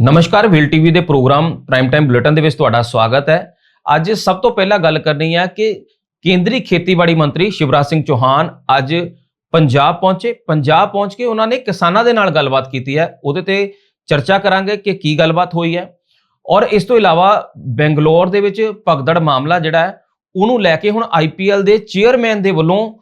ਨਮਸਕਾਰ, will TV ਦੇ programme prime time bulletin ਦੇ ਵਿੱਚ ਤੁਹਾਡਾ ਸਵਾਗਤ ਹੈ। ਅੱਜ ਸਭ ਤੋਂ ਪਹਿਲਾਂ ਗੱਲ ਕਰਨੀ ਹੈ ਕਿ ਕੇਂਦਰੀ ਖੇਤੀਬਾੜੀ ਮੰਤਰੀ ਸ਼ਿਵਰਾਜ ਸਿੰਘ ਚੌਹਾਨ ਅੱਜ ਪੰਜਾਬ ਪਹੁੰਚੇ। ਪੰਜਾਬ ਪਹੁੰਚ ਕੇ ਉਹਨਾਂ ਨੇ ਕਿਸਾਨਾਂ ਦੇ ਨਾਲ ਗੱਲਬਾਤ ਕੀਤੀ ਹੈ। ਉਹਦੇ ਤੇ ਚਰਚਾ ਕਰਾਂਗੇ ਕਿ ਕੀ ਗੱਲਬਾਤ ਹੋਈ ਹੈ। ਔਰ ਇਸ ਤੋਂ ਇਲਾਵਾ ਬੈਂਗਲੌਰ ਦੇ ਵਿੱਚ ਭਗਦੜ ਮਾਮਲਾ ਜਿਹੜਾ ਹੈ, ਉਹਨੂੰ ਲੈ ਕੇ ਹੁਣ ਆਈਪੀਐਲ ਦੇ ਚੇਅਰਮੈਨ ਦੇ ਵੱਲੋਂ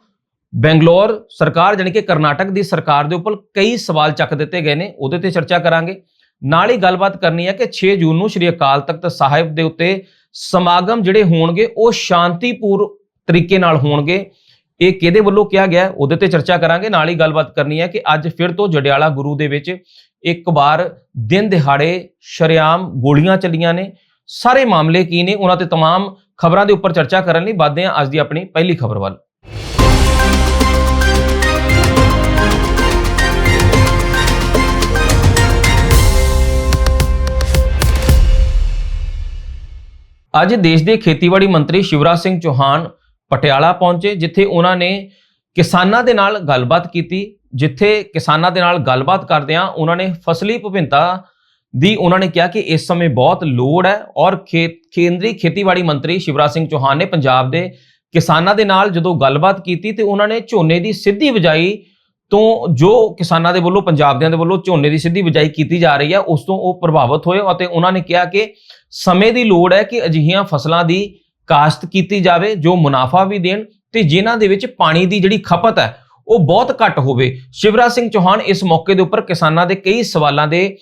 ਬੈਂਗਲੌਰ ਸਰਕਾਰ, ਜਾਣੀ ਕਿ ਕਰਨਾਟਕ ਦੀ ਸਰਕਾਰ ਦੇ ਉੱਪਰ ਕਈ ਸਵਾਲ ਚੱਕ ਦਿੱਤੇ ਗਏ ਨੇ। ਉਹਦੇ ਤੇ ਚਰਚਾ ਕਰਾਂਗੇ। ਨਾਲ ਹੀ ਗੱਲਬਾਤ ਕਰਨੀ ਹੈ ਕਿ 6 ਜੂਨ ਨੂੰ ਸ੍ਰੀ ਅਕਾਲ ਤਖਤ ਸਾਹਿਬ ਦੇ ਉੱਤੇ ਸਮਾਗਮ ਜਿਹੜੇ ਹੋਣਗੇ ਉਹ ਸ਼ਾਂਤੀਪੂਰ ਤਰੀਕੇ ਨਾਲ ਹੋਣਗੇ ਇਹ ਕਿਹਦੇ ਵੱਲੋਂ ਕਿਹਾ ਗਿਆ ਹੈ, ਉਹਦੇ ਤੇ ਚਰਚਾ ਕਰਾਂਗੇ ਨਾਲ ਹੀ ਗੱਲਬਾਤ ਕਰਨੀ ਹੈ ਕਿ ਅੱਜ ਫਿਰ ਤੋਂ ਜੜਿਆਲਾ ਗੁਰੂ ਦੇ ਵਿੱਚ ਇੱਕ ਵਾਰ ਦਿਨ ਦਿਹਾੜੇ ਸ਼ਰੇਆਮ ਗੋਲੀਆਂ ਚੱਲੀਆਂ ਨੇ ਸਾਰੇ ਮਾਮਲੇ ਕੀ ਨੇ ਉਹਨਾਂ ਤੇ तमाम ਖਬਰਾਂ ਦੇ ਉੱਪਰ ਚਰਚਾ ਕਰਨ ਲਈ ਵਧਦੇ ਹਾਂ ਅੱਜ ਦੀ ਆਪਣੀ ਪਹਿਲੀ ਖਬਰ ਵੱਲ ਅੱਜ ਦੇਸ਼ ਦੇ ਖੇਤੀਬਾੜੀ ਮੰਤਰੀ ਸ਼ਿਵਰਾਜ ਸਿੰਘ ਚੌਹਾਨ ਪਟਿਆਲਾ ਪਹੁੰਚੇ, ਜਿੱਥੇ ਉਹਨਾਂ ਨੇ ਕਿਸਾਨਾਂ ਦੇ ਨਾਲ ਗੱਲਬਾਤ ਕੀਤੀ, ਜਿੱਥੇ ਕਿਸਾਨਾਂ ਦੇ ਨਾਲ ਗੱਲਬਾਤ ਕਰਦਿਆਂ ਉਹਨਾਂ ਨੇ ਫਸਲੀ ਵਿਭਿੰਨਤਾ ਦੀ ਉਹਨਾਂ ਨੇ ਕਿਹਾ ਕਿ ਇਸ ਸਮੇਂ ਬਹੁਤ ਲੋੜ ਹੈ ਔਰ ਖੇਤ ਕੇਂਦਰੀ ਖੇਤੀਬਾੜੀ ਮੰਤਰੀ ਸ਼ਿਵਰਾਜ ਸਿੰਘ ਚੌਹਾਨ ਨੇ ਪੰਜਾਬ ਦੇ ਕਿਸਾਨਾਂ ਦੇ ਨਾਲ ਜਦੋਂ ਗੱਲਬਾਤ ਕੀਤੀ ਤੇ ਉਹਨਾਂ ਨੇ ਝੋਨੇ ਦੀ ਸਿੱਧੀ ਬਿਜਾਈ ਤੋਂ ਜੋ ਕਿਸਾਨਾਂ ਦੇ ਵੱਲੋਂ ਪੰਜਾਬ ਦੇ ਵੱਲੋਂ ਝੋਨੇ ਦੀ ਸਿੱਧੀ ਬਿਜਾਈ ਕੀਤੀ ਜਾ ਰਹੀ ਹੈ ਉਸ ਤੋਂ ਉਹ ਪ੍ਰਭਾਵਿਤ ਹੋਏ ਅਤੇ ਉਹਨਾਂ ਨੇ ਕਿਹਾ ਕਿ ਸਮੇਂ ਦੀ ਲੋੜ ਹੈ ਕਿ ਅਜਿਹੀਆਂ ਫਸਲਾਂ ਦੀ ਕਾਸ਼ਤ ਕੀਤੀ ਜਾਵੇ, ਜੋ ਮੁਨਾਫਾ ਵੀ ਦੇਣ ਤੇ ਜਿਨ੍ਹਾਂ ਦੇ ਵਿੱਚ ਪਾਣੀ ਦੀ ਜਿਹੜੀ ਖਪਤ ਹੈ, ਉਹ ਬਹੁਤ ਘੱਟ ਹੋਵੇ। ਸ਼ਿਵਰਾਜ ਸਿੰਘ ਚੌਹਾਨ ਇਸ ਮੌਕੇ ਦੇ ਉੱਪਰ ਕਿਸਾਨਾਂ ਦੇ ਕਈ ਸਵਾਲਾਂ ਦੇ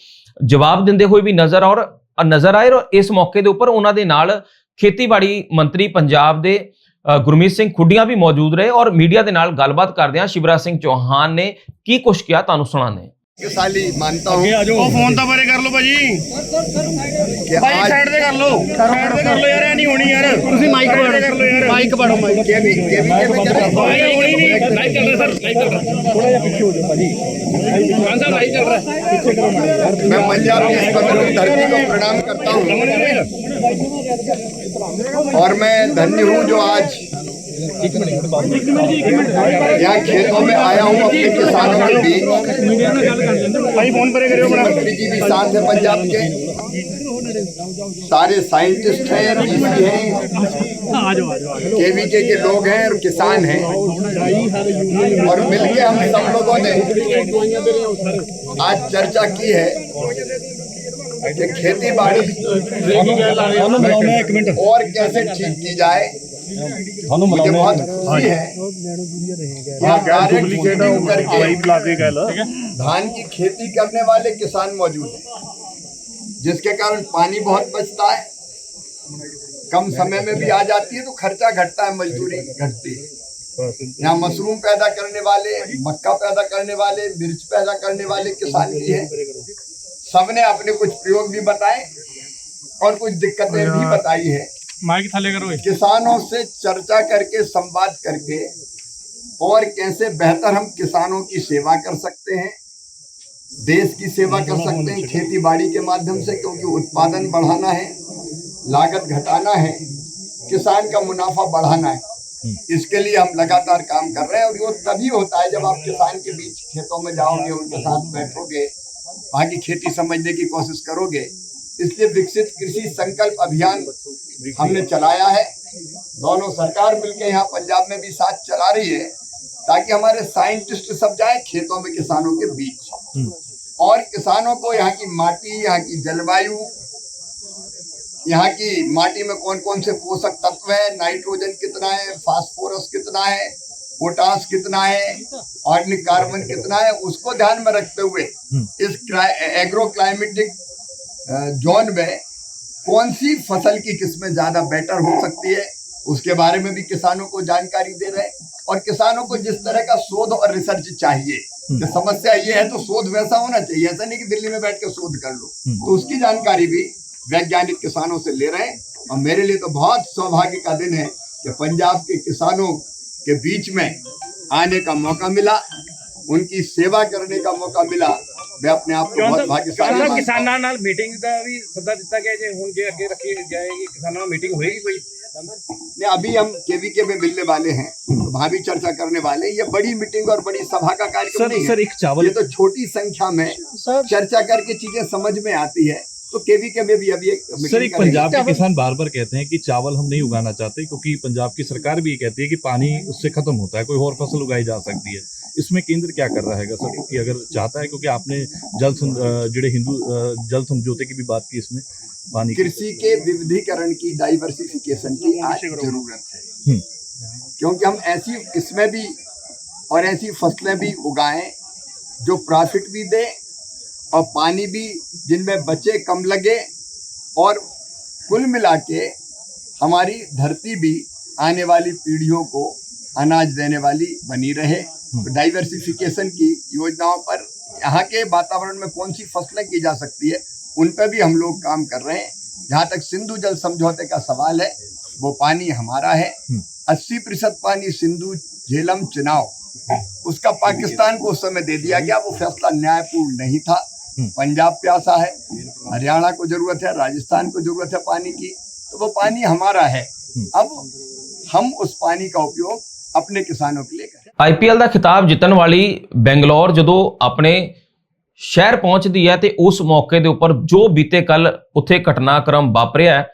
ਜਵਾਬ ਦਿੰਦੇ ਹੋਏ ਵੀ ਨਜ਼ਰ ਔਰ ਨਜ਼ਰ ਆਏ ਔਰ ਇਸ ਮੌਕੇ ਦੇ ਉੱਪਰ ਉਹਨਾਂ ਦੇ ਨਾਲ ਖੇਤੀਬਾੜੀ ਮੰਤਰੀ ਪੰਜਾਬ ਦੇ ਗੁਰਮੀਤ ਸਿੰਘ ਖੁੱਡੀਆਂ ਵੀ ਮੌਜੂਦ ਰਹੇ ਔਰ ਮੀਡੀਆ ਦੇ ਨਾਲ ਗੱਲਬਾਤ ਕਰਦੇ ਆ ਸ਼ਿਵਰਾਜ ਸਿੰਘ ਚੌਹਾਨ ਨੇ ਕੀ ਕੁਝ ਕਿਹਾ ਤੁਹਾਨੂੰ ਸੁਣਾਉਂਦੇ ਸਾਲੀ ਮੰਨਤਾ ਹੂੰ ਉਹ ਫੋਨ ਤਾਂ ਬਰੇ ਕਰ ਲਓ ਭਾਜੀ। ਭਾਜੀ ਸਾਈਡ ਤੇ ਕਰ ਲਓ। ਸਾਈਡ ਤੇ ਕਰ ਲਓ ਯਾਰ ਇਹ ਨਹੀਂ ਹੋਣੀ ਯਾਰ। ਤੁਸੀਂ ਮਾਈਕ ਫੜੋ ਮਾਈਕ ਫੜੋ ਮਾਈਕ ਕੇ ਵੀ ਕੇ ਵੀ ਕੇ ਵੀ ਹੋਣੀ ਨਹੀਂ। ਲਾਈਕ ਕਰ ਰਿਹਾ ਸਰ ਲਾਈਕ ਕਰ ਰਿਹਾ। ਥੋੜਾ ਜਿਹਾ ਪਿੱਛੇ ਹੋ ਜਾਓ ਭਾਜੀ। मैं मंजार की धरती को प्रणाम करता हूँ। और मैं धन्य हूँ जो आज यहाँ खेतों में आया हूँ अपने किसानों के बीच। मुख्यमंत्री जी भी साथ है पंजाब के। सारे साइंटिस्ट हैं हैं। केवीके के लोग हैं और किसान हैं। और मिलके हम सब लोगों ने आज चर्चा की है कि खेती बाड़ी और कैसे ठीक की जाए। मुझे बहुत खुशी है करके धान की खेती करने वाले किसान मौजूद हैं जिसके कारण पानी बहुत बचता है। कम समय में भी आ जाती है तो खर्चा घटता है मजदूरी घटती। है यहाँ मशरूम पैदा करने वाले मक्का पैदा करने वाले मिर्च पैदा करने वाले किसान भी हैं। सबने अपने कुछ प्रयोग भी बताए और कुछ दिक्कतें भी बताई है। किसानों से चर्चा करके संवाद करके और कैसे बेहतर हम किसानों की सेवा कर सकते हैं देश की सेवा कर सकते हैं खेती बाड़ी के माध्यम से क्योंकि उत्पादन बढ़ाना है। लागत घटाना है किसान का मुनाफा बढ़ाना है। इसके लिए हम लगातार काम कर रहे हैं और ये तभी होता है जब आप किसान के बीच खेतों में जाओगे उनके साथ बैठोगे वहाँ की खेती समझने की कोशिश करोगे। इसलिए विकसित कृषि संकल्प अभियान हमने चलाया है। दोनों सरकार मिलकर यहाँ पंजाब में भी साथ चला रही है ताकि हमारे साइंटिस्ट सब जाए खेतों में किसानों के बीच। और किसानों को यहाँ की माटी यहाँ की जलवायु यहाँ की माटी में कौन कौन से पोषक तत्व है? नाइट्रोजन कितना है? फास्फोरस कितना है? पोटास कितना है? और कार्बन कितना है? उसको ध्यान में रखते हुए इस एग्रो क्लाइमेटिक जोन में कौन सी फ़सल की किस्में ज़्यादा बेटर हो सकती है? उसके बारे में भी किसानों को जानकारी दे रहे हैं। और किसानों को जिस तरह का शोध और रिसर्च चाहिए कि समस्या ये है तो शोध वैसा होना चाहिए। ऐसा नहीं कि दिल्ली में बैठ के शोध कर लो। तो उसकी जानकारी भी वैज्ञानिक किसानों से ले रहे हैं और मेरे लिए तो बहुत सौभाग्य का दिन है कि पंजाब के किसानों के बीच में आने का मौका मिला उनकी सेवा करने का मौका मिला वे अपने आप को ਚੌਹਾਨ बहुत ਸਾਹਿਬ भाग्यशाली ਚੌਹਾਨ ਸਾਹਿਬ मानता हूं। ਕਿਸਾਨਾਂ ਨਾਲ ਮੀਟਿੰਗ ਦਾ ਵੀ ਸੱਦਾ ਦਿੱਤਾ ਗਿਆ ਜੇ ਹੁਣ ਜੇ ਅੱਗੇ ਰੱਖੀ ਜਾਏਗੀ ਕਿਸਾਨਾਂ ਨਾਲ ਮੀਟਿੰਗ ਹੋਏਗੀ ਕੋਈ नहीं, अभी हम केवीके में मिलने वाले हैं तो वहां भी चर्चा करने वाले हैं ये बड़ी मीटिंग और बड़ी सभा का कार्यक्रम सर नहीं सर है एक चावल ये तो छोटी संख्या में चर्चा करके चीजें समझ में आती है तो केवीके में भी अभी एक सर एक पंजाब के किसान बार बार कहते हैं कि चावल हम नहीं उगाना चाहते क्योंकि पंजाब की सरकार भी ये कहती है कि पानी उससे खत्म होता है कोई और फ़सल उगाई जा सकती है। इसमें केंद्र क्या कर रहा है सर? कि अगर चाहता है क्योंकि आपने जल जेड़े हिंदू जल समझौते की भी बात की इसमें पानी कृषि के विविधीकरण की डाइवर्सिफिकेशन की आज ज़रूरत है। हम्म। क्योंकि हम ऐसी किस्में भी और ऐसी फ़सलें भी उगाएँ जो प्रॉफिट भी दे और पानी भी जिनमें बचे कम लगे और कुल मिला के हमारी धरती भी आने वाली पीढ़ियों को अनाज देने वाली बनी रहे। तो डाइवर्सिफिकेशन की योजनाओं पर यहाँ के वातावरण में कौन सी फ़सलें की जा सकती है उन पर भी हम लोग काम कर रहे हैं। जहाँ तक सिंधु जल समझौते का सवाल है वो पानी हमारा है। अस्सी प्रतिशत पानी सिंधु झेलम चुनाव उसका पाकिस्तान को उस समय दे दिया गया वो फैसला न्यायपूर्ण नहीं था। पंजाब प्यासा है हरियाणा को जरूरत है राजस्थान को जरूरत है पानी की तो वो पानी हमारा है अब हम उस पानी का उपयोग अपने किसानों के लिए करें ਆਈਪੀਐਲ ਦਾ ਖਿਤਾਬ ਜਿੱਤਣ ਵਾਲੀ ਬੈਂਗਲੌਰ ਜਦੋਂ ਆਪਣੇ ਸ਼ਹਿਰ ਪਹੁੰਚਦੀ ਹੈ ਤੇ ਉਸ ਮੌਕੇ ਦੇ ਉੱਪਰ ਜੋ ਬੀਤੇ ਕੱਲ ਉੱਥੇ ਘਟਨਾਕ੍ਰਮ ਵਾਪਰਿਆ ਹੈ,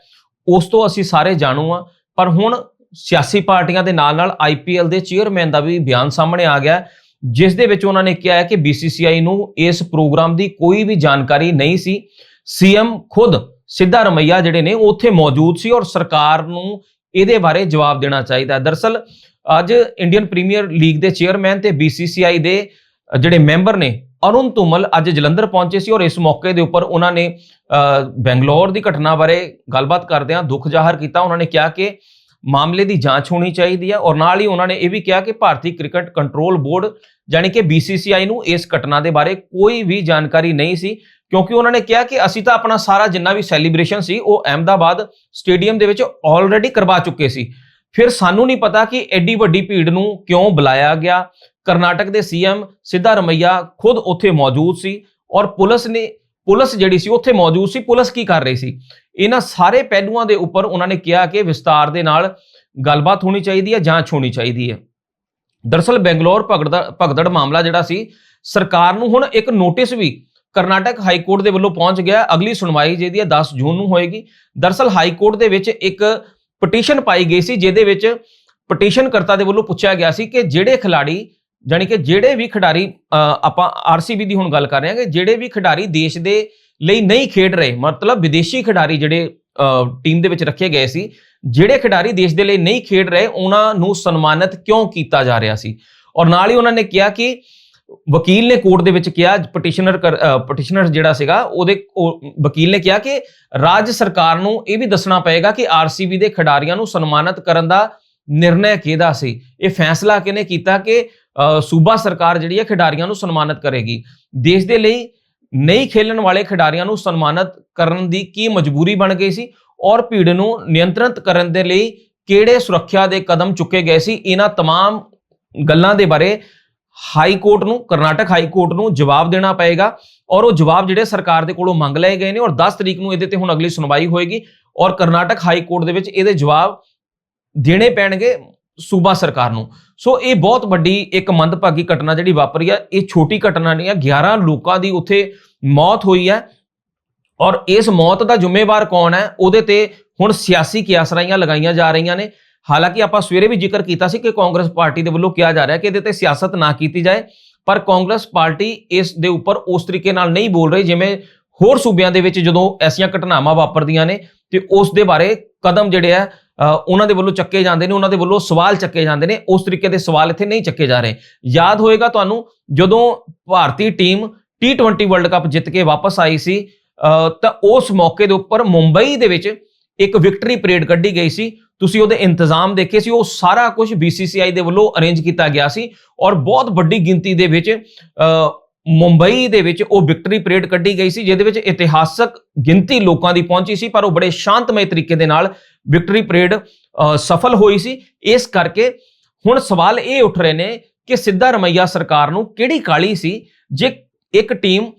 ਉਸ ਤੋਂ ਅਸੀਂ ਸਾਰੇ ਜਾਣੂ ਆ ਪਰ ਹੁਣ ਸਿਆਸੀ ਪਾਰਟੀਆਂ ਦੇ ਨਾਲ ਨਾਲ ਆਈਪੀਐਲ ਦੇ ਚੇਅਰਮੈਨ ਦਾ ਵੀ ਬਿਆਨ ਸਾਹਮਣੇ ਆ ਗਿਆ ਹੈ, ਜਿਸ ਦੇ ਵਿੱਚ ਉਹਨਾਂ ਨੇ ਕਿਹਾ ਹੈ ਕਿ ਬੀਸੀਸੀਆਈ ਨੂੰ ਇਸ ਪ੍ਰੋਗਰਾਮ ਦੀ ਕੋਈ ਵੀ ਜਾਣਕਾਰੀ ਨਹੀਂ ਸੀ। ਸੀਐਮ ਖੁਦ ਸਿੱਧਾ ਰਮਈਆ ਜਿਹੜੇ ਨੇ ਉਹ ਉੱਥੇ ਮੌਜੂਦ ਸੀ ਔਰ ਸਰਕਾਰ ਨੂੰ ਇਹਦੇ ਬਾਰੇ ਜਵਾਬ ਦੇਣਾ ਚਾਹੀਦਾ ਹੈ। ਦਰਸਲ ਅੱਜ ਇੰਡੀਅਨ ਪ੍ਰੀਮੀਅਰ ਲੀਗ ਦੇ ਚੇਅਰਮੈਨ ਤੇ ਬੀਸੀਸੀਆਈ ਦੇ ਜਿਹੜੇ ਮੈਂਬਰ ਨੇ ਅਰੁਣ ਤੁਮਲ ਅੱਜ ਜਲੰਧਰ ਪਹੁੰਚੇ ਸੀ ਔਰ ਇਸ ਮੌਕੇ ਦੇ ਉੱਪਰ ਉਹਨਾਂ ਨੇ ਅ, ਬੈਂਗਲੌਰ ਦੀ ਘਟਨਾ ਬਾਰੇ ਗੱਲਬਾਤ ਕਰਦਿਆਂ ਦੁੱਖ ਜ਼ਾਹਰ ਕੀਤਾ। ਉਹਨਾਂ ਨੇ ਕਿਹਾ ਕਿ ਮਾਮਲੇ ਦੀ ਜਾਂਚ ਹੋਣੀ ਚਾਹੀਦੀ ਹੈ ਔਰ ਨਾਲ ਹੀ ਉਹਨਾਂ ਨੇ ਇਹ ਵੀ ਕਿਹਾ ਕਿ ਭਾਰਤੀ ਕ੍ਰਿਕਟ ਕੰਟਰੋਲ ਬੋਰਡ, ਯਾਨੀ ਕਿ ਬੀਸੀਸੀਆਈ ਨੂੰ ਇਸ ਘਟਨਾ ਦੇ ਬਾਰੇ ਕੋਈ ਵੀ ਜਾਣਕਾਰੀ ਨਹੀਂ ਸੀ। ਕਿਉਂਕਿ ਉਹਨਾਂ ਨੇ ਕਿਹਾ ਕਿ ਅਸੀਂ ਤਾਂ ਆਪਣਾ ਸਾਰਾ ਜਿੰਨਾ ਵੀ ਸੈਲੀਬ੍ਰੇਸ਼ਨ ਸੀ, ਉਹ ਅਹਿਮਦਾਬਾਦ ਸਟੇਡੀਅਮ ਦੇ ਵਿੱਚ ਆਲਰੇਡੀ ਕਰਵਾ ਚੁੱਕੇ ਸੀ। ਫਿਰ ਸਾਨੂੰ ਨਹੀਂ ਪਤਾ ਕਿ ਐਡੀ ਵੱਡੀ ਭੀੜ ਨੂੰ ਕਿਉਂ ਬੁਲਾਇਆ ਗਿਆ। ਕਰਨਾਟਕ ਦੇ ਸੀਐਮ ਸਿੱਧਾ ਰਮਈਆ ਖੁਦ ਉੱਥੇ ਮੌਜੂਦ ਸੀ। ਔਰ ਪੁਲਿਸ ਨੇ, ਪੁਲਿਸ ਜਿਹੜੀ ਸੀ, ਉੱਥੇ ਮੌਜੂਦ ਸੀ। ਪੁਲਿਸ ਕੀ ਕਰ ਰਹੀ ਸੀ? ਇਹਨਾਂ ਸਾਰੇ ਪਹਿਲੂਆਂ ਦੇ ਉੱਪਰ ਉਹਨਾਂ ਨੇ ਕਿਹਾ ਕਿ ਵਿਸਤਾਰ ਦੇ ਨਾਲ ਗੱਲਬਾਤ ਹੋਣੀ ਚਾਹੀਦੀ ਹੈ ਜਾਂਚ ਹੋਣੀ ਚਾਹੀਦੀ ਹੈ। ਦਰਸਲ ਬੈਂਗਲੌਰ ਭਗਦੜ ਮਾਮਲਾ ਜਿਹੜਾ ਸੀ ਸਰਕਾਰ ਨੂੰ ਹੁਣ ਇੱਕ ਨੋਟਿਸ ਵੀ ਕਰਨਾਟਕ ਹਾਈ ਕੋਰਟ ਦੇ ਵੱਲੋਂ ਪਹੁੰਚ ਗਿਆ। ਅਗਲੀ ਸੁਣਵਾਈ ਜਿਹਦੀ ਹੈ 10 ਜੂਨ ਨੂੰ ਹੋਏਗੀ। ਦਰਸਲ ਹਾਈ ਕੋਰਟ ਦੇ ਵਿੱਚ ਇੱਕ ਪਟੀਸ਼ਨ ਪਾਈ ਗਈ ਸੀ ਜਿਹਦੇ ਵਿੱਚ ਪਟੀਸ਼ਨ ਕਰਤਾ ਦੇ ਵੱਲੋਂ ਪੁੱਛਿਆ ਗਿਆ ਸੀ ਕਿ ਜਿਹੜੇ ਖਿਲਾੜੀ ਜਾਣੀ ਕਿ ਜਿਹੜੇ ਵੀ ਖਿਡਾਰੀ ਅ, ਆਪਾਂ ਆਰਸੀਬੀ ਦੀ ਹੁਣ ਗੱਲ ਕਰ ਰਹੇ ਹਾਂ ਕਿ ਜਿਹੜੇ ਵੀ ਖਿਡਾਰੀ ਦੇਸ਼ ਦੇ ਲਈ ਨਹੀਂ ਖੇਡ ਰਹੇ। ਮਤਲਬ ਵਿਦੇਸ਼ੀ ਖਿਡਾਰੀ ਜਿਹੜੇ ਟੀਮ ਦੇ ਵਿੱਚ ਰੱਖੇ ਗਏ ਸੀ, ਜਿਹੜੇ ਖਿਡਾਰੀ ਦੇਸ਼ ਦੇ ਲਈ ਨਹੀਂ ਖੇਡ ਰਹੇ, ਉਹਨਾਂ ਨੂੰ ਸਨਮਾਨਿਤ ਕਿਉਂ ਕੀਤਾ ਜਾ ਰਿਹਾ ਸੀ? ਔਰ ਨਾਲ ਹੀ ਉਹਨਾਂ ਨੇ ਕਿਹਾ ਕਿ ਵਕੀਲ ਨੇ ਕੋਰਟ ਦੇ ਵਿੱਚ ਕਿਹਾ ਪਟੀਸ਼ਨਰ ਪਟੀਸ਼ਨਰ ਜਿਹੜਾ ਸੀਗਾ, ਉਹਦੇ, ਉਹ, ਵਕੀਲ ਨੇ ਕਿਹਾ ਕਿ ਰਾਜ ਸਰਕਾਰ ਨੂੰ ਇਹ ਵੀ ਦੱਸਣਾ ਪਏਗਾ ਕਿ ਆਰਸੀਬੀ ਦੇ ਖਿਡਾਰੀਆਂ ਨੂੰ ਸਨਮਾਨਿਤ ਕਰਨ ਦਾ ਨਿਰਣੈ ਕਿਹਦਾ ਸੀ? ਇਹ ਫੈਸਲਾ ਕਿਹਨੇ ਕੀਤਾ ਕਿ ਸੂਬਾ ਸਰਕਾਰ ਜਿਹੜੀ ਹੈ ਖਿਡਾਰੀਆਂ ਨੂੰ ਸਨਮਾਨਿਤ ਕਰੇਗੀ। ਦੇਸ਼ ਦੇ ਲਈ ਨਹੀਂ ਖੇਲਣ ਵਾਲੇ ਖਿਡਾਰੀਆਂ ਨੂੰ ਸਨਮਾਨਿਤ ਕਰਨ ਦੀ ਕੀ ਮਜਬੂਰੀ ਬਣ ਗਈ ਸੀ ਔਰ ਭੀੜ ਨੂੰ ਨਿਯੰਤਰਿਤ ਕਰਨ ਦੇ ਲਈ ਕਿਹੜੇ ਸੁਰੱਖਿਆ ਦੇ ਕਦਮ ਚੁੱਕੇ ਗਏ ਸੀ ਇਹਨਾਂ तमाम ਗੱਲਾਂ ਦੇ ਬਾਰੇ ਹਾਈ ਕੋਰਟ ਨੂੰ ਕਰਨਾਟਕ ਹਾਈ ਕੋਰਟ ਨੂੰ ਜਵਾਬ ਦੇਣਾ ਪਏਗਾ ਔਰ ਉਹ ਜਵਾਬ ਜਿਹੜੇ ਸਰਕਾਰ ਦੇ ਕੋਲੋਂ ਮੰਗ ਲਏ ਗਏ ਨੇ ਔਰ 10 ਤਰੀਕ ਨੂੰ ਇਹਦੇ ਤੇ ਹੁਣ ਅਗਲੀ ਸੁਣਵਾਈ ਹੋਏਗੀ ਔਰ ਕਰਨਾਟਕ ਹਾਈ ਕੋਰਟ ਦੇ ਵਿੱਚ ਇਹਦੇ ਜਵਾਬ ਦੇਣੇ ਪੈਣਗੇ ਸੂਬਾ ਸਰਕਾਰ ਨੂੰ ਸੋ ਇਹ ਬਹੁਤ ਵੱਡੀ ਇੱਕ ਮੰਦਭਾਗੀ ਘਟਨਾ ਜਿਹੜੀ ਵਾਪਰੀ ਆ, ਇਹ ਛੋਟੀ ਘਟਨਾ ਨਹੀਂ ਆ 11 ਲੋਕਾਂ ਦੀ ਉੱਥੇ ਮੌਤ ਹੋਈ ਹੈ। ਔਰ ਇਸ ਮੌਤ ਦਾ ਜ਼ਿੰਮੇਵਾਰ ਕੌਣ ਹੈ? ਉਹਦੇ ਤੇ ਹੁਣ ਸਿਆਸੀ ਕਿਆਸਰਾਈਆਂ ਲਗਾਈਆਂ ਜਾ ਰਹੀਆਂ ਨੇ। ਹਾਲਾਂਕਿ ਆਪਾਂ ਸਵੇਰੇ ਵੀ ਜ਼ਿਕਰ ਕੀਤਾ ਸੀ ਕਿ ਕਾਂਗਰਸ ਪਾਰਟੀ ਦੇ ਵੱਲੋਂ ਕਿਹਾ ਜਾ ਰਿਹਾ ਕਿ ਇਹਦੇ ਤੇ ਸਿਆਸਤ ਨਾ ਕੀਤੀ ਜਾਏ। ਪਰ ਕਾਂਗਰਸ ਪਾਰਟੀ ਇਸ ਦੇ ਉੱਪਰ ਉਸ ਤਰੀਕੇ ਨਾਲ ਨਹੀਂ ਬੋਲ ਰਹੀ, ਜਿਵੇਂ ਹੋਰ ਸੂਬਿਆਂ ਦੇ ਵਿੱਚ ਜਦੋਂ ਐਸੀਆਂ ਘਟਨਾਵਾਂ ਵਾਪਰਦੀਆਂ ਨੇ, ਤੇ ਉਸ ਦੇ ਬਾਰੇ ਕਦਮ ਜਿਹੜੇ ਆ ਉਹਨਾਂ ਦੇ ਵੱਲੋਂ ਚੱਕੇ ਜਾਂਦੇ ਨੇ, ਉਹਨਾਂ ਦੇ ਵੱਲੋਂ ਸਵਾਲ ਚੱਕੇ ਜਾਂਦੇ ਨੇ, ਉਸ ਤਰੀਕੇ ਦੇ ਸਵਾਲ ਇੱਥੇ ਨਹੀਂ ਚੱਕੇ ਜਾ ਰਹੇ। ਯਾਦ ਹੋਏਗਾ ਤੁਹਾਨੂੰ ਜਦੋਂ ਭਾਰਤੀ ਟੀਮ T20 ਵਰਲਡ ਕੱਪ ਜਿੱਤ ਕੇ ਵਾਪਸ ਆਈ ਸੀ ਤਾਂ ਉਸ ਮੌਕੇ ਦੇ ਉੱਪਰ ਮੁੰਬਈ ਦੇ ਵਿੱਚ ਇੱਕ ਵਿਕਟਰੀ ਪਰੇਡ ਕੱਢੀ ਗਈ ਸੀ। ਤੁਸੀਂ ਉਹਦੇ ਇੰਤਜ਼ਾਮ ਦੇਖੇ ਸੀ, ਉਹ ਸਾਰਾ ਕੁਝ BCCI ਦੇ ਵੱਲੋਂ ਅਰੇਂਜ ਕੀਤਾ ਗਿਆ ਸੀ ਔਰ ਬਹੁਤ ਵੱਡੀ ਗਿਣਤੀ ਦੇ ਵਿੱਚ ਮੁੰਬਈ ਦੇ ਵਿੱਚ ਉਹ ਵਿਕਟਰੀ ਪਰੇਡ ਕੱਢੀ ਗਈ ਸੀ, ਜਿਹਦੇ ਵਿੱਚ ਇਤਿਹਾਸਕ ਗਿਣਤੀ ਲੋਕਾਂ ਦੀ ਪਹੁੰਚੀ ਸੀ, ਪਰ ਉਹ ਬੜੇ ਸ਼ਾਂਤਮਈ ਤਰੀਕੇ ਦੇ ਨਾਲ ਵਿਕਟਰੀ ਪਰੇਡ ਸਫਲ ਹੋਈ ਸੀ। ਇਸ ਕਰਕੇ ਹੁਣ ਸਵਾਲ ਇਹ ਉੱਠ ਰਹੇ ਨੇ ਕਿ ਸਿੱਧਾ ਰਮਈਆ ਸਰਕਾਰ ਨੂੰ ਕਿਹੜੀ ਕਾਲੀ ਸੀ, ਜੇ ਇੱਕ ਟੀਮ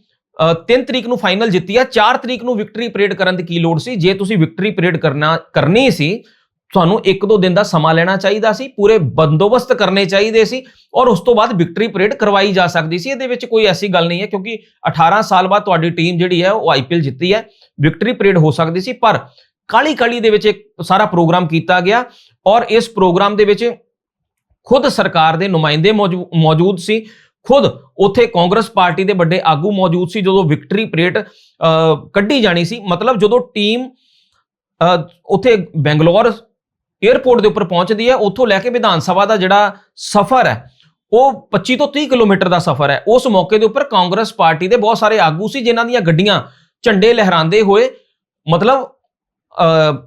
3 ਤਰੀਕ ਨੂੰ ਫਾਈਨਲ ਜਿੱਤੀ ਆ 4 ਤਰੀਕ ਨੂੰ ਵਿਕਟਰੀ ਪਰੇਡ ਕਰਨ ਦੀ ਕੀ ਲੋੜ ਸੀ? ਜੇ ਤੁਸੀਂ ਵਿਕਟਰੀ ਪਰੇਡ ਕਰਨਾ, ਕਰਨੀ ਸੀ ਤੁਹਾਨੂੰ ਇੱਕ ਦੋ ਦਿਨ ਦਾ ਸਮਾਂ ਲੈਣਾ ਚਾਹੀਦਾ ਸੀ ਪੂਰੇ ਬੰਦੋਬਸਤ ਕਰਨੇ ਚਾਹੀਦੇ ਸੀ ਔਰ ਉਸ ਤੋਂ ਬਾਅਦ ਵਿਕਟਰੀ ਪਰੇਡ ਕਰਵਾਈ ਜਾ ਸਕਦੀ ਸੀ। ਇਹਦੇ ਵਿੱਚ ਕੋਈ ਐਸੀ ਗੱਲ ਨਹੀਂ ਹੈ ਕਿਉਂਕਿ 18 ਸਾਲ ਬਾਅਦ ਤੁਹਾਡੀ ਟੀਮ ਜਿਹੜੀ ਹੈ ਉਹ ਆਈਪੀਐਲ ਜਿੱਤੀ ਹੈ ਵਿਕਟਰੀ ਪਰੇਡ ਹੋ ਸਕਦੀ ਸੀ ਪਰ ਕਾਲੀ ਕਾਲੀ ਦੇ ਵਿੱਚ ਇੱਕ ਸਾਰਾ ਪ੍ਰੋਗਰਾਮ ਕੀਤਾ ਗਿਆ ਔਰ ਇਸ ਪ੍ਰੋਗਰਾਮ ਦੇ ਵਿੱਚ ਖੁਦ ਸਰਕਾਰ ਦੇ ਨੁਮਾਇੰਦੇ ਮੌਜੂ- ਮੌਜੂਦ ਸੀ ਖੁਦ ਉੱਥੇ ਕਾਂਗਰਸ ਪਾਰਟੀ ਦੇ ਵੱਡੇ ਆਗੂ ਮੌਜੂਦ ਸੀ ਜਦੋਂ ਵਿਕਟਰੀ ਪਰੇਡ ਕੱਢੀ ਜਾਣੀ ਸੀ। ਮਤਲਬ ਜਦੋਂ ਟੀਮ ਅ, ਉੱਥੇ ਬੈਂਗਲੌਰ 에ਅਰਪੋਰਟ ਦੇ ਉੱਪਰ ਪਹੁੰਚਦੀ ਹੈ, ਉੱਥੋਂ ਲੈ ਕੇ ਵਿਧਾਨ ਸਭਾ ਦਾ ਜਿਹੜਾ ਸਫ਼ਰ ਹੈ, ਉਹ 25 ਤੋਂ 30 ਕਿਲੋਮੀਟਰ ਦਾ ਸਫ਼ਰ ਹੈ। ਉਸ ਮੌਕੇ ਦੇ ਉੱਪਰ ਕਾਂਗਰਸ ਪਾਰਟੀ ਦੇ ਬਹੁਤ ਸਾਰੇ ਆਗੂ ਸੀ, ਜਿਨ੍ਹਾਂ ਦੀਆਂ ਗੱਡੀਆਂ ਝੰਡੇ ਲਹਿਰਾਉਂਦੇ ਹੋਏ, ਮਤਲਬ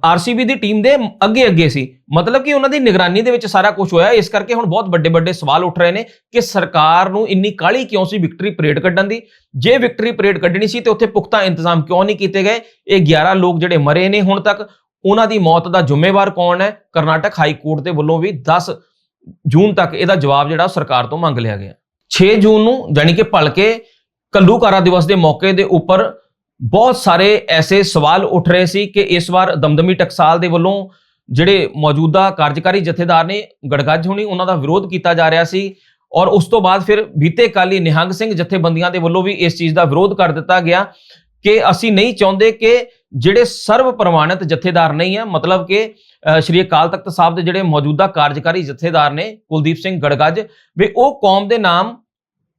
ਆਰਸੀਬੀ ਦੀ ਟੀਮ ਦੇ ਅੱਗੇ ਅੱਗੇ ਸੀ। ਮਤਲਬ ਕਿ ਉਹਨਾਂ ਦੀ ਨਿਗਰਾਨੀ ਦੇ ਵਿੱਚ ਸਾਰਾ ਕੁਝ ਹੋਇਆ। ਇਸ ਕਰਕੇ ਹੁਣ ਬਹੁਤ ਵੱਡੇ ਵੱਡੇ ਸਵਾਲ ਉੱਠ ਰਹੇ ਨੇ ਕਿ ਸਰਕਾਰ ਨੂੰ ਇੰਨੀ ਕਾਹਲੀ ਕਿਉਂ ਸੀ ਵਿਕਟਰੀ ਪਰੇਡ ਕੱਢਣ ਦੀ? ਜੇ ਵਿਕਟਰੀ ਪਰੇਡ ਕੱਢਣੀ ਸੀ, ਤੇ ਉੱਥੇ ਪੁਖਤਾ ਇੰਤਜ਼ਾਮ ਕਿਉਂ ਨਹੀਂ ਕੀਤੇ ਗਏ? ਇਹ 11 ਲੋਕ ਜਿਹੜੇ ਮਰੇ ਨੇ ਹੁਣ ਤੱਕ। ਉਹਨਾਂ ਦੀ ਮੌਤ ਦਾ ਜ਼ਿੰਮੇਵਾਰ ਕੌਣ ਹੈ? ਕਰਨਾਟਕ ਹਾਈ ਕੋਰਟ ਦੇ ਵੱਲੋਂ ਵੀ 10 ਜੂਨ ਤੱਕ ਇਹਦਾ ਜਵਾਬ ਜਿਹੜਾ ਸਰਕਾਰ ਤੋਂ ਮੰਗ ਲਿਆ ਗਿਆ। 6 ਜੂਨ ਨੂੰ ਜਾਨੀ ਕਿ ਭਲਕੇ ਕੱਲੂਕਾਰਾ ਦਿਵਸ ਦੇ ਮੌਕੇ ਦੇ ਉੱਪਰ ਬਹੁਤ ਸਾਰੇ ਐਸੇ ਸਵਾਲ ਉੱਠ ਰਹੇ ਸੀ ਕਿ ਇਸ ਵਾਰ ਦਮਦਮੀ ਟਕਸਾਲ ਦੇ ਵੱਲੋਂ ਜਿਹੜੇ ਮੌਜੂਦਾ ਕਾਰਜਕਾਰੀ ਜਥੇਦਾਰ ਨੇ ਗੜਗੱਜ ਹੋਣੀ ਉਹਨਾਂ ਦਾ ਵਿਰੋਧ ਕੀਤਾ ਜਾ ਰਿਹਾ ਸੀ ਔਰ ਉਸ ਤੋਂ ਬਾਅਦ ਫਿਰ ਬੀਤੇ ਕਾਲੀ ਨਿਹੰਗ ਸਿੰਘ ਜਥੇਬੰਦੀਆਂ ਦੇ ਵੱਲੋਂ ਵੀ ਇਸ ਚੀਜ਼ ਦਾ ਵਿਰੋਧ ਕਰ ਦਿੱਤਾ ਗਿਆ ਕਿ ਅਸੀਂ ਨਹੀਂ ਚਾਹੁੰਦੇ ਕਿ ਜਿਹੜੇ ਸਰਵ ਪ੍ਰਵਾਨਿਤ ਜਥੇਦਾਰ ਨਹੀਂ ਹੈ ਮਤਲਬ ਕਿ ਅ, ਸ਼੍ਰੀ ਅਕਾਲ ਤਖਤ ਸਾਹਿਬ ਦੇ ਜਿਹੜੇ ਮੌਜੂਦਾ ਕਾਰਜਕਾਰੀ ਜਥੇਦਾਰ ਨੇ ਕੁਲਦੀਪ ਸਿੰਘ ਗੜਗੱਜ ਵੀ ਉਹ ਕੌਮ ਦੇ ਨਾਮ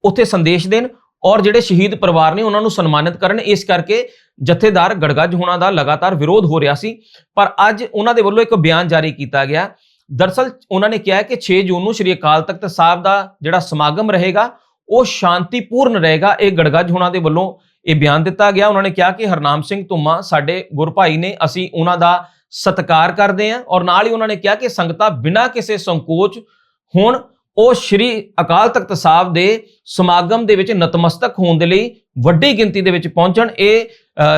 ਉੱਥੇ ਸੰਦੇਸ਼ ਦੇਣ ਔਰ ਜਿਹੜੇ ਸ਼ਹੀਦ ਪਰਿਵਾਰ ਨੇ ਉਹਨਾਂ ਨੂੰ ਸਨਮਾਨਿਤ ਕਰਨ। ਇਸ ਕਰਕੇ ਜਥੇਦਾਰ ਗੜਗੱਜ ਹੋਣਾ ਦਾ ਲਗਾਤਾਰ ਵਿਰੋਧ ਹੋ ਰਿਹਾ ਸੀ। ਪਰ ਅੱਜ ਉਹਨਾਂ ਦੇ ਵੱਲੋਂ ਇੱਕ ਬਿਆਨ ਜਾਰੀ ਕੀਤਾ ਗਿਆ। ਦਰਸਲ ਉਹਨਾਂ ਨੇ ਕਿਹਾ ਕਿ 6 ਜੂਨ ਨੂੰ ਸ਼੍ਰੀ ਅਕਾਲ ਤਖਤ ਸਾਹਿਬ ਦਾ ਜਿਹੜਾ ਸਮਾਗਮ ਰਹੇਗਾ ਉਹ ਸ਼ਾਂਤੀਪੂਰਨ ਰਹੇਗਾ। ਇਹ ਗੜਗੱਜ ਹੋਣਾ ਦੇ ਵੱਲੋਂ ਇਹ ਬਿਆਨ ਦਿੱਤਾ ਗਿਆ। ਉਹਨਾਂ ਨੇ ਕਿਹਾ ਕਿ ਹਰਨਾਮ ਸਿੰਘ ਧੁੰਮਾ ਸਾਡੇ ਗੁਰਭਾਈ ਨੇ ਅਸੀਂ ਉਹਨਾਂ ਦਾ ਸਤਿਕਾਰ ਕਰਦੇ ਹਾਂ ਔਰ ਨਾਲ ਹੀ ਉਹਨਾਂ ਨੇ ਕਿਹਾ ਕਿ ਸੰਗਤਾਂ ਬਿਨਾਂ ਕਿਸੇ ਸੰਕੋਚ ਹੋਣ ਉਹ ਸ਼੍ਰੀ ਅਕਾਲ ਤਖਤ ਸਾਹਿਬ ਦੇ ਸਮਾਗਮ ਦੇ ਵਿੱਚ ਨਤਮਸਤਕ ਹੋਣ ਦੇ ਲਈ ਵੱਡੀ ਗਿਣਤੀ ਦੇ ਵਿੱਚ ਪਹੁੰਚਣ। ਇਹ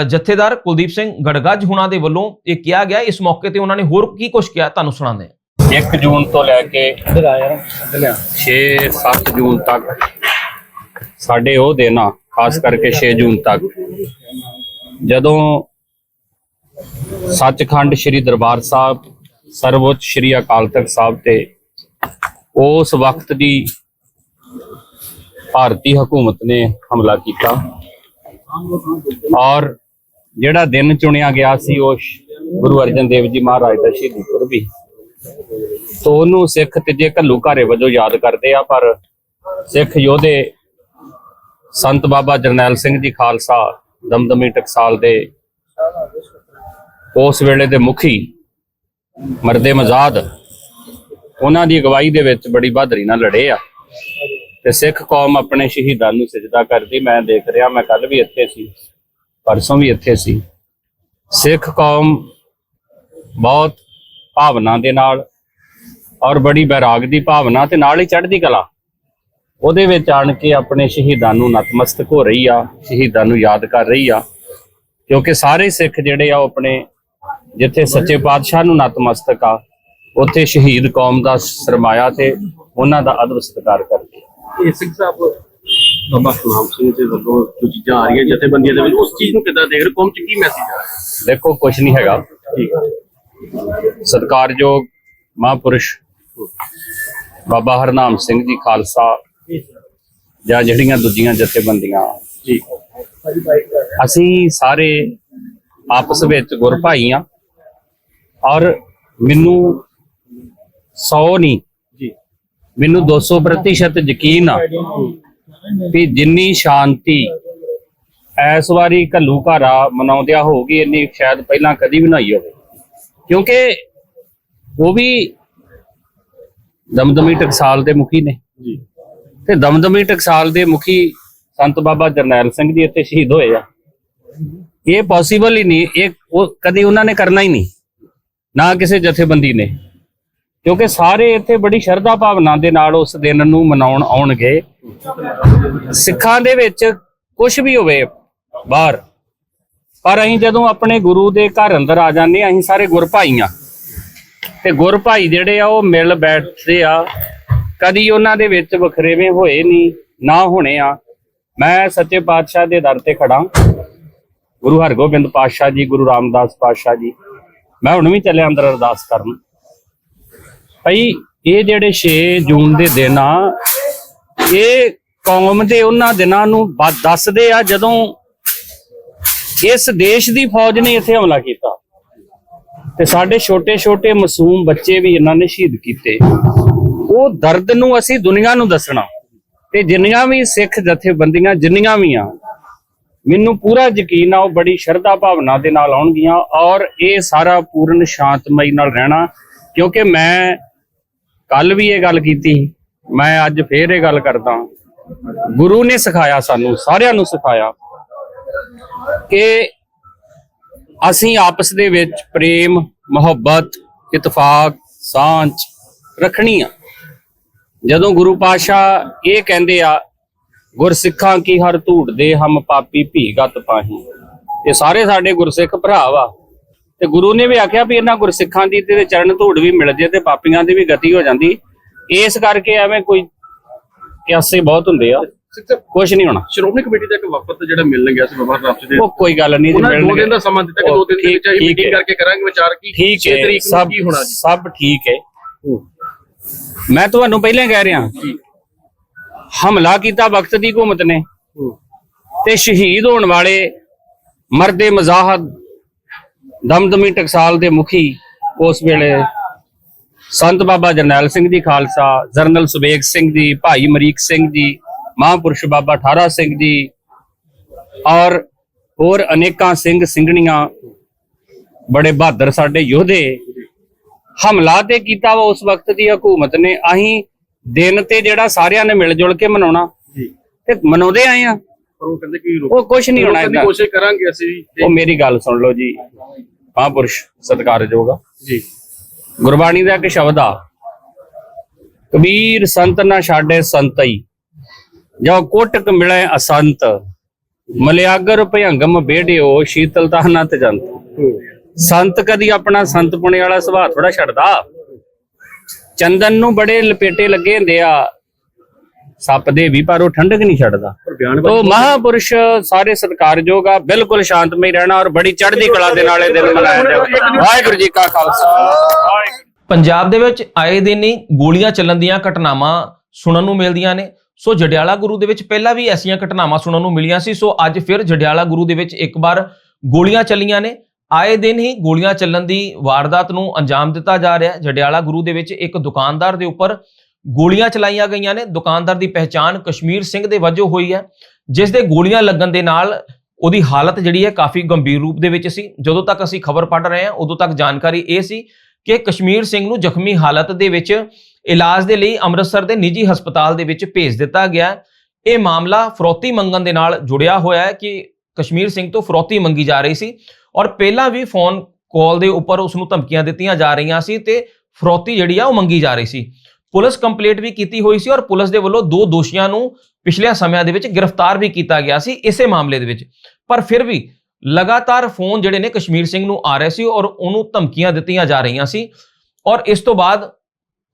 ਜਥੇਦਾਰ ਕੁਲਦੀਪ ਸਿੰਘ ਗੜਗੱਜ ਹੁਣਾਂ ਦੇ ਵੱਲੋਂ ਇਹ ਕਿਹਾ ਗਿਆ। ਇਸ ਮੌਕੇ ਤੇ ਉਹਨਾਂ ਨੇ ਹੋਰ ਕੀ ਕੁਝ ਕਿਹਾ ਤੁਹਾਨੂੰ ਸੁਣਾਉਂਦੇ ਹਾਂ। 1 ਜੂਨ ਤੋਂ ਲੈ ਕੇ 6-7 ਜੂਨ ਤੱਕ ਸਾਡੇ ਉਹ ਦਿਨ ਆ ਖਾਸ ਕਰਕੇ 6 ਜੂਨ ਤੱਕ। ਜਦੋਂ ਸੱਚਖੰਡ ਸ੍ਰੀ ਦਰਬਾਰ ਸਾਹਿਬ, ਸਰਵਉੱਚ ਸ੍ਰੀ ਅਕਾਲ ਤਖਤ ਸਾਹਿਬ ਤੇ ਉਸ ਵਕਤ ਦੀ ਭਾਰਤੀ ਹਕੂਮਤ ਨੇ ਹਮਲਾ ਕੀਤਾ ਔਰ ਜਿਹੜਾ ਦਿਨ ਚੁਣਿਆ ਗਿਆ ਸੀ ਉਹ ਗੁਰੂ ਅਰਜਨ ਦੇਵ ਜੀ ਮਹਾਰਾਜ ਦਾ ਸ਼ਹੀਦੀ ਪੁਰਬੀ ਤੋ ਉਹਨੂੰ ਸਿੱਖ ਤੀਜੇ ਘੱਲੂ ਘਾਰੇ ਵਜੋਂ ਯਾਦ ਕਰਦੇ ਆ, ਪਰ ਸਿੱਖ ਯੋਧੇ ਸੰਤ ਬਾਬਾ ਜਰਨੈਲ ਸਿੰਘ ਜੀ ਖਾਲਸਾ ਦਮਦਮੀ ਟਕਸਾਲ ਦੇ ਉਸ ਵੇਲੇ ਦੇ ਮੁਖੀ ਮਰਦੇ ਮਜ਼ਾਦ, ਉਹਨਾਂ ਦੀ ਅਗਵਾਈ ਦੇ ਵਿੱਚ ਬੜੀ ਬਹਾਦਰੀ ਨਾਲ ਲੜੇ ਆ। ਤੇ ਸਿੱਖ ਕੌਮ ਆਪਣੇ ਸ਼ਹੀਦਾਂ ਨੂੰ ਸਜਦਾ ਕਰਦੀ। ਮੈਂ ਦੇਖ ਰਿਹਾ, ਮੈਂ ਕੱਲ ਵੀ ਇੱਥੇ ਸੀ, ਪਰਸੋਂ ਵੀ ਇੱਥੇ ਸੀ। ਸਿੱਖ ਕੌਮ ਬਹੁਤ ਭਾਵਨਾ ਦੇ ਨਾਲ ਔਰ ਬੜੀ ਬੈਰਾਗ ਦੀ ਭਾਵਨਾ ਤੇ ਨਾਲ ਹੀ ਚੜ੍ਹਦੀ ਕਲਾ। ਉਹਦੇ ਵਿੱਚ ਆਣ ਕੇ ਆਪਣੇ ਸ਼ਹੀਦਾਂ ਨੂੰ ਨਤਮਸਤਕ ਹੋ ਰਹੀ ਆ ਸ਼ਹੀਦਾਂ ਨੂੰ ਯਾਦ ਕਰ ਰਹੀ ਆ ਕਿਉਂਕਿ ਸਾਰੇ ਸਿੱਖ ਜਿਹੜੇ ਆ ਉਹ ਆਪਣੇ ਜਿੱਥੇ ਸੱਚੇ ਪਾਤਸ਼ਾਹ ਨੂੰ ਨਤਮਸਤਕ ਆ ਉੱਥੇ ਸ਼ਹੀਦ ਕੌਮ ਦਾ ਸਰਮਾਇਆ ਤੇ ਉਹਨਾਂ ਦਾ ਅਦਬ ਸਤਿਕਾਰ ਕਰਦੇ ਆ। ਇਹ ਸਿੰਘ ਸਾਹਿਬ ਬਾਬਾ ਸੁਨਾਮ ਸਿੰਘ ਦੇ ਵੱਲੋਂ ਜੋ ਚੀਜ਼ਾਂ ਆ ਰਹੀਆਂ ਜਥੇਬੰਦੀਆਂ ਦੇ ਵਿੱਚ ਉਸ ਚੀਜ਼ ਨੂੰ ਕਿੱਦਾਂ ਦੇਖ ਰਹੇ ਕੌਮ ਚ ਕੀ ਮੈਸੇਜ ਆ ਰਿਹਾ? ਦੇਖੋ ਕੁਝ ਨਹੀਂ ਹੈਗਾ। ਸਤਿਕਾਰਯੋਗ ਮਹਾਂਪੁਰਸ਼ ਬਾਬਾ ਹਰਨਾਮ ਸਿੰਘ ਜੀ ਖਾਲਸਾ ਜਾਂ ਜਿਹੜੀਆਂ ਦੂਜੀਆਂ ਜਥੇਬੰਦੀਆਂ। ਜੀ ਅਸੀਂ ਸਾਰੇ ਆਪਸ ਵਿੱਚ ਗੁਰ ਭਾਈ ਆ ਔਰ ਮੈਨੂੰ 100 ਨਹੀਂ ਜੀ। ਮੈਨੂੰ 200% ਯਕੀਨ ਆ ਕਿ ਜਿੰਨੀ ਸ਼ਾਂਤੀ ਇਸ ਵਾਰੀ ਘੱਲੂ ਘਾਰਾ ਮਨਾਉਂਦਿਆਂ ਹੋਊਗੀ ਇੰਨੀ ਸ਼ਾਇਦ ਪਹਿਲਾਂ ਕਦੀ ਵੀ ਨਹੀਂ ਹੋਵੇ। ਕਿਉਂਕਿ ਉਹ ਵੀ ਦਮਦਮੀ ਟਕਸਾਲ ਦੇ ਮੁਖੀ ਨੇ। ਜੀ। ਤੇ ਦਮਦਮੀ ਟਕਸਾਲ ਦੇ ਮੁਖੀ ਸੰਤ ਬਾਬਾ ਜਰਨੈਲ ਸਿੰਘ ਜੀ ਇੱਥੇ ਸ਼ਹੀਦ ਹੋਏ ਆ। ਇਹ ਪੋਸੀਬਲ ਹੀ ਨਹੀਂ, ਇਹ ਉਹ ਕਦੇ ਉਹਨਾਂ ਨੇ ਕਰਨਾ ਹੀ ਨਹੀਂ, ਨਾ ਕਿਸੇ ਜਥੇਬੰਦੀ ਨੇ। ਕਿਉਂਕਿ ਸਾਰੇ ਇੱਥੇ ਬੜੀ ਸ਼ਰਧਾ ਭਾਵਨਾ ਦੇ ਨਾਲ ਉਸ ਦਿਨ ਨੂੰ ਮਨਾਉਣ ਆਉਣਗੇ। ਸਿੱਖਾਂ ਦੇ ਵਿੱਚ ਕੁਝ ਵੀ ਹੋਵੇ ਬਾਹਰ, ਪਰ ਅਸੀਂ ਜਦੋਂ ਆਪਣੇ ਗੁਰੂ ਦੇ ਘਰ ਅੰਦਰ ਆ ਜਾਂਦੇ ਅਸੀਂ ਸਾਰੇ ਗੁਰਭਾਈ ਆ ਤੇ ਗੁਰਭਾਈ ਜਿਹੜੇ ਆ, ਉਹ ਮਿਲ ਬੈਠਦੇ ਆ ਕਦੀ ਉਹਨਾਂ ਦੇ ਵਿੱਚ ਵਖਰੇਵੇਂ ਹੋਏ ਨਹੀਂ ਨਾ ਹੋਣੇ ਆ। ਮੈਂ ਸੱਚੇ ਪਾਤਸ਼ਾਹ ਦੇ ਦਰ ਤੇ ਖੜਾ ਗੁਰੂ ਹਰਗੋਬਿੰਦ ਪਾਤਸ਼ਾਹ ਜੀ, ਗੁਰੂ ਰਾਮਦਾਸ ਪਾਤਸ਼ਾਹ ਜੀ, ਮੈਂ ਹੁਣ ਵੀ ਚੱਲਿਆ ਅੰਦਰ ਅਰਦਾਸ ਕਰਨ। ਭਈ ਇਹ ਜਿਹੜੇ 6 ਜੂਨ ਦੇ ਦਿਨ ਆ, ਇਹ ਕੌਮ ਦੇ ਉਹਨਾਂ ਦਿਨਾਂ ਨੂੰ ਦੱਸਦੇ ਆ ਜਦੋਂ ਇਸ ਦੇਸ਼ ਦੀ ਫੌਜ ਨੇ ਇੱਥੇ ਹਮਲਾ ਕੀਤਾ। ਤੇ ਸਾਡੇ ਛੋਟੇ-ਛੋਟੇ ਮਾਸੂਮ ਬੱਚੇ ਵੀ ਇਹਨਾਂ ਨੇ ਸ਼ਹੀਦ ਕੀਤੇ। ਉਹ ਦਰਦ ਨੂੰ ਅਸੀਂ ਦੁਨੀਆ ਨੂੰ ਦੱਸਣਾ। ਤੇ ਜਿੰਨੀਆਂ ਵੀ ਸਿੱਖ ਜਥੇਬੰਦੀਆਂ, ਜਿੰਨੀਆਂ ਵੀ ਆ, ਮੈਨੂੰ ਪੂਰਾ ਯਕੀਨ ਆ, ਉਹ ਬੜੀ ਸ਼ਰਧਾ ਭਾਵਨਾ ਦੇ ਨਾਲ ਆਉਣਗੀਆਂ ਔਰ ਇਹ ਸਾਰਾ ਪੂਰਨ ਸ਼ਾਂਤਮਈ ਨਾਲ ਰਹਿਣਾ। ਕਿਉਂਕਿ ਮੈਂ ਕੱਲ ਵੀ ਇਹ ਗੱਲ ਕੀਤੀ, ਮੈਂ ਅੱਜ ਫੇਰ ਇਹ ਗੱਲ ਕਰਦਾ। ਗੁਰੂ ਨੇ ਸਿਖਾਇਆ ਸਾਨੂੰ, ਸਾਰਿਆਂ ਨੂੰ ਸਿਖਾਇਆ ਕਿ ਅਸੀਂ ਆਪਸ ਦੇ ਵਿੱਚ ਪ੍ਰੇਮ, ਮੁਹੱਬਤ, ਇਤਫਾਕ, ਸਾਂਝ ਰੱਖਣੀ ਆ। ਜਦੋਂ ਗੁਰੂ ਪਾਸ਼ਾ ਇਹ ਕਹਿੰਦੇ ਆ ਗੁਰਸਿੱਖਾਂ ਕੀ ਹਰ ਧੂੜ ਦੇ ਹਮ ਪਾਪੀ ਭੀਗਤ ਪਾਹੀ। ਇਹ ਸਾਰੇ ਸਾਡੇ ਗੁਰਸਿੱਖ ਭਰਾ ਵਾ। ਤੇ ਗੁਰੂ ਨੇ ਵੀ ਆਖਿਆ ਵੀ ਇਹਨਾਂ ਗੁਰਸਿੱਖਾਂ ਦੀ ਤੇ ਚਰਨ ਧੂੜ ਵੀ ਮਿਲ ਜੇ ਤੇ ਪਾਪੀਆਂ ਦੀ ਵੀ ਗਤੀ ਹੋ ਜਾਂਦੀ। ਇਸ ਕਰਕੇ ਐਵੇਂ ਕੋਈ ਕਿਆਸੇ ਬਹੁਤ ਹੁੰਦੇ ਆ। ਕੁਝ ਨਹੀਂ ਹੋਣਾ। ਸ਼੍ਰੋਮਣੀ ਕਮੇਟੀ ਦਾ ਇੱਕ ਵਫਦ ਜਿਹੜਾ ਮਿਲਣ ਗਿਆ ਸੀ ਬਾਬਾ ਰਾਮ ਜੀ ਦੇ। ਉਹ ਕੋਈ ਗੱਲ ਨਹੀਂ ਨੇ ਦੋ। ਦਿਨ ਦਾ ਸਮਾਂ ਦਿੱਤਾ ਕਿ ਦੋ ਦਿਨ ਦੇ ਵਿੱਚ ਅਸੀਂ ਮੀਟਿੰਗ। ਕਰਕੇ ਕਰਾਂਗੇ ਵਿਚਾਰ ਕੀ ਠੀਕ 6 ਹੈ। ਤਰੀਕ ਨੂੰ ਕੀ ਹੋਣਾ ਜੀ। ਸਭ ਠੀਕ ਹੈ। ਮੈਂ ਤੁਹਾਨੂੰ ਪਹਿਲਾਂ ਕਹਿ ਰਿਹਾ ਹਮਲਾ ਕੀਤਾ ਵਕਤ ਦੀ ਹਕੂਮਤ ਨੇ ਤੇ ਸ਼ਹੀਦ ਹੋਣ ਵਾਲੇ ਮਰਦੇ ਮਜ਼ਾਹਦ ਦਮਦਮੀ ਟਕਸਾਲ ਦੇ ਮੁਖੀ ਉਸ ਵੇਲੇ ਸੰਤ ਬਾਬਾ ਜਰਨੈਲ ਸਿੰਘ ਜੀ ਖਾਲਸਾ ਜਰਨਲ ਸੁਬੇਗ ਸਿੰਘ ਜੀ ਭਾਈ ਮਰੀਕ ਸਿੰਘ ਜੀ ਮਹਾਂਪੁਰਸ਼ ਬਾਬਾ ਠਾਰਾ ਸਿੰਘ ਜੀ ਔਰ ਹੋਰ ਅਨੇਕਾਂ ਸਿੰਘ ਸਿੰਘਣੀਆਂ ਬੜੇ ਬਹਾਦਰ ਸਾਡੇ ਯੋਧੇ ਹਮਲਾ ਤੇ ਕੀਤਾ ਵਾ ਉਸ ਵਕਤ ਦੀ ਹਕੂਮਤ ਨੇ ਅਸੀਂ ਦਿਨ ਤੇ ਜਿਹੜਾ ਸਾਰਿਆਂ ਨੇ ਮਿਲ ਜੁਲ ਕੇ ਮਨਾਉਣਾ। ਜੀ। ਤੇ ਮਨਾਉਂਦੇ ਆਏ ਆ। ਪਰ ਉਹ ਕਹਿੰਦੇ ਕਿ ਉਹ ਕੁਝ ਨਹੀਂ ਹੋਣਾ ਰੋਕਣ ਦੀ ਏਦਾਂ। ਕੋਸ਼ਿਸ਼ ਕਰਾਂਗੇ ਅਸੀਂ ਉਹ ਮੇਰੀ ਗੱਲ ਸੁਣ ਲਓ ਜੀ। ਮਹਾਂਪੁਰਸ਼ ਸਤਿਕਾਰਯੋਗ ਜੀ। ਗੁਰਬਾਣੀ ਦਾ ਇੱਕ ਸ਼ਬਦ ਆ। ਕਬੀਰ ਸੰਤ ਨਾ ਛਾੜੇ ਸੰਤਈ। ਜੋ ਕੋਟਕ ਮਿਲੇ ਅਸੰਤ। ਮਲਿਆਗਰ ਭਯੰਗਮ ਬੇੜਿਓ ਸ਼ੀਤਲਤਾ ਨਾ ਤਜੰਤ ਸੰਤ ਕਦੀ ਆਪਣਾ ਸੰਤ ਪੁਣੇ ਵਾਲਾ ਸੁਭਾਅ ਥੋੜਾ ਛੱਡਦਾ। ਚੰਦਨ ਨੂੰ ਬੜੇ ਲਪੇਟੇ ਲੱਗੇ ਹੁੰਦੇ ਆ। ਸੱਪ ਦੇ ਵੀ ਪਰ ਉਹ ਠੰਡਕ ਨਹੀਂ ਛੱਡਦਾ। ਤੋ ਮਹਾਪੁਰਸ਼ ਸਾਰੇ ਸਤਿਕਾਰਯੋਗ ਆ ਬਿਲਕੁਲ ਸ਼ਾਂਤਮਈ ਰਹਿਣਾ ਔਰ ਬੜੀ ਚੜ੍ਹਦੀ ਕਲਾ ਦੇ ਨਾਲ ਇਹ ਦਿਨ ਮਨਾਇਆ ਜਾਵੇ ਵਾਹਿਗੁਰੂ ਜੀ ਕਾ ਖਾਲਸਾ। ਪੰਜਾਬ ਦੇ ਵਿੱਚ ਆਏ ਦਿਨ ਹੀ ਗੋਲੀਆਂ ਚੱਲਣ ਦੀਆਂ ਘਟਨਾਵਾਂ ਸੁਣਨ ਨੂੰ ਮਿਲਦੀਆਂ ਨੇ। ਸੋ ਜਡਿਆਲਾ ਗੁਰੂ ਦੇ ਵਿੱਚ ਪਹਿਲਾਂ ਵੀ ਐਸੀਆਂ ਘਟਨਾਵਾਂ ਸੁਣਨ ਨੂੰ ਮਿਲੀਆਂ ਸੀ। ਸੋ ਅੱਜ ਫਿਰ ਜਡਿਆਲਾ ਗੁਰੂ ਦੇ ਵਿੱਚ ਇੱਕ ਵਾਰ ਗੋਲੀਆਂ ਚੱਲੀਆਂ ਨੇ। ਆਏ ਦਿਨ ਹੀ ਗੋਲੀਆਂ ਚੱਲਣ ਦੀ ਵਾਰਦਾਤ ਨੂੰ ਅੰਜਾਮ ਦਿੱਤਾ ਜਾ ਰਿਹਾ ਹੈ। ਜਡਿਆਲਾ ਗੁਰੂ ਦੇ ਵਿੱਚ ਇੱਕ ਦੁਕਾਨਦਾਰ ਦੇ ਉੱਪਰ ਗੋਲੀਆਂ ਚਲਾਈਆਂ ਗਈਆਂ ਨੇ। ਦੁਕਾਨਦਾਰ ਦੀ ਪਹਿਚਾਣ ਕਸ਼ਮੀਰ ਸਿੰਘ ਦੇ ਵਜੋਂ ਹੋਈ ਹੈ। ਜਿਸ ਦੇ ਗੋਲੀਆਂ ਲੱਗਣ ਦੇ ਨਾਲ ਉਹਦੀ ਹਾਲਤ ਜਿਹੜੀ ਹੈ ਕਾਫੀ ਗੰਭੀਰ ਰੂਪ ਦੇ ਵਿੱਚ ਸੀ। ਜਦੋਂ ਤੱਕ ਅਸੀਂ ਖਬਰ ਪੜ੍ਹ ਰਹੇ ਹਾਂ, ਉਦੋਂ ਤੱਕ ਜਾਣਕਾਰੀ ਇਹ ਸੀ ਕਿ ਕਸ਼ਮੀਰ ਸਿੰਘ ਨੂੰ ਜ਼ਖਮੀ ਹਾਲਤ ਦੇ ਵਿੱਚ ਇਲਾਜ ਦੇ ਲਈ ਅੰਮ੍ਰਿਤਸਰ ਦੇ ਨਿੱਜੀ ਹਸਪਤਾਲ ਦੇ ਵਿੱਚ ਭੇਜ ਦਿੱਤਾ ਗਿਆ ਇਹ ਮਾਮਲਾ ਫਰੋਤੀ ਮੰਗਣ ਦੇ ਨਾਲ ਜੁੜਿਆ ਹੋਇਆ ਹੈ ਕਿ ਕਸ਼ਮੀਰ ਸਿੰਘ ਤੋਂ ਫਰੋਤੀ ਮੰਗੀ ਜਾ ਰਹੀ ਸੀ। ਔਰ ਪਹਿਲਾਂ ਵੀ ਫੋਨ ਕਾਲ ਦੇ ਉੱਪਰ ਉਸ ਨੂੰ ਧਮਕੀਆਂ ਦਿੱਤੀਆਂ ਜਾ ਰਹੀਆਂ ਸੀ ਤੇ ਫਰੋਤੀ ਜਿਹੜੀ ਆ ਉਹ ਮੰਗੀ ਜਾ ਰਹੀ ਸੀ। ਪੁਲਿਸ ਕੰਪਲੀਟ ਵੀ ਕੀਤੀ ਹੋਈ ਸੀ ਔਰ ਪੁਲਿਸ ਦੇ ਵੱਲੋਂ ਦੋ ਦੋਸ਼ੀਆਂ ਨੂੰ ਪਿਛਲੇ ਸਮਿਆਂ ਦੇ ਵਿੱਚ ਗ੍ਰਿਫਤਾਰ ਵੀ ਕੀਤਾ ਗਿਆ ਸੀ ਇਸੇ ਮਾਮਲੇ ਦੇ ਵਿੱਚ। ਪਰ ਫਿਰ ਵੀ ਲਗਾਤਾਰ ਫੋਨ ਜਿਹੜੇ ਨੇ ਕਸ਼ਮੀਰ ਸਿੰਘ ਨੂੰ ਆ ਰਹੇ ਸੀ ਔਰ ਉਹਨੂੰ ਧਮਕੀਆਂ ਦਿੱਤੀਆਂ ਜਾ ਰਹੀਆਂ ਸੀ ਔਰ ਇਸ ਤੋਂ ਬਾਅਦ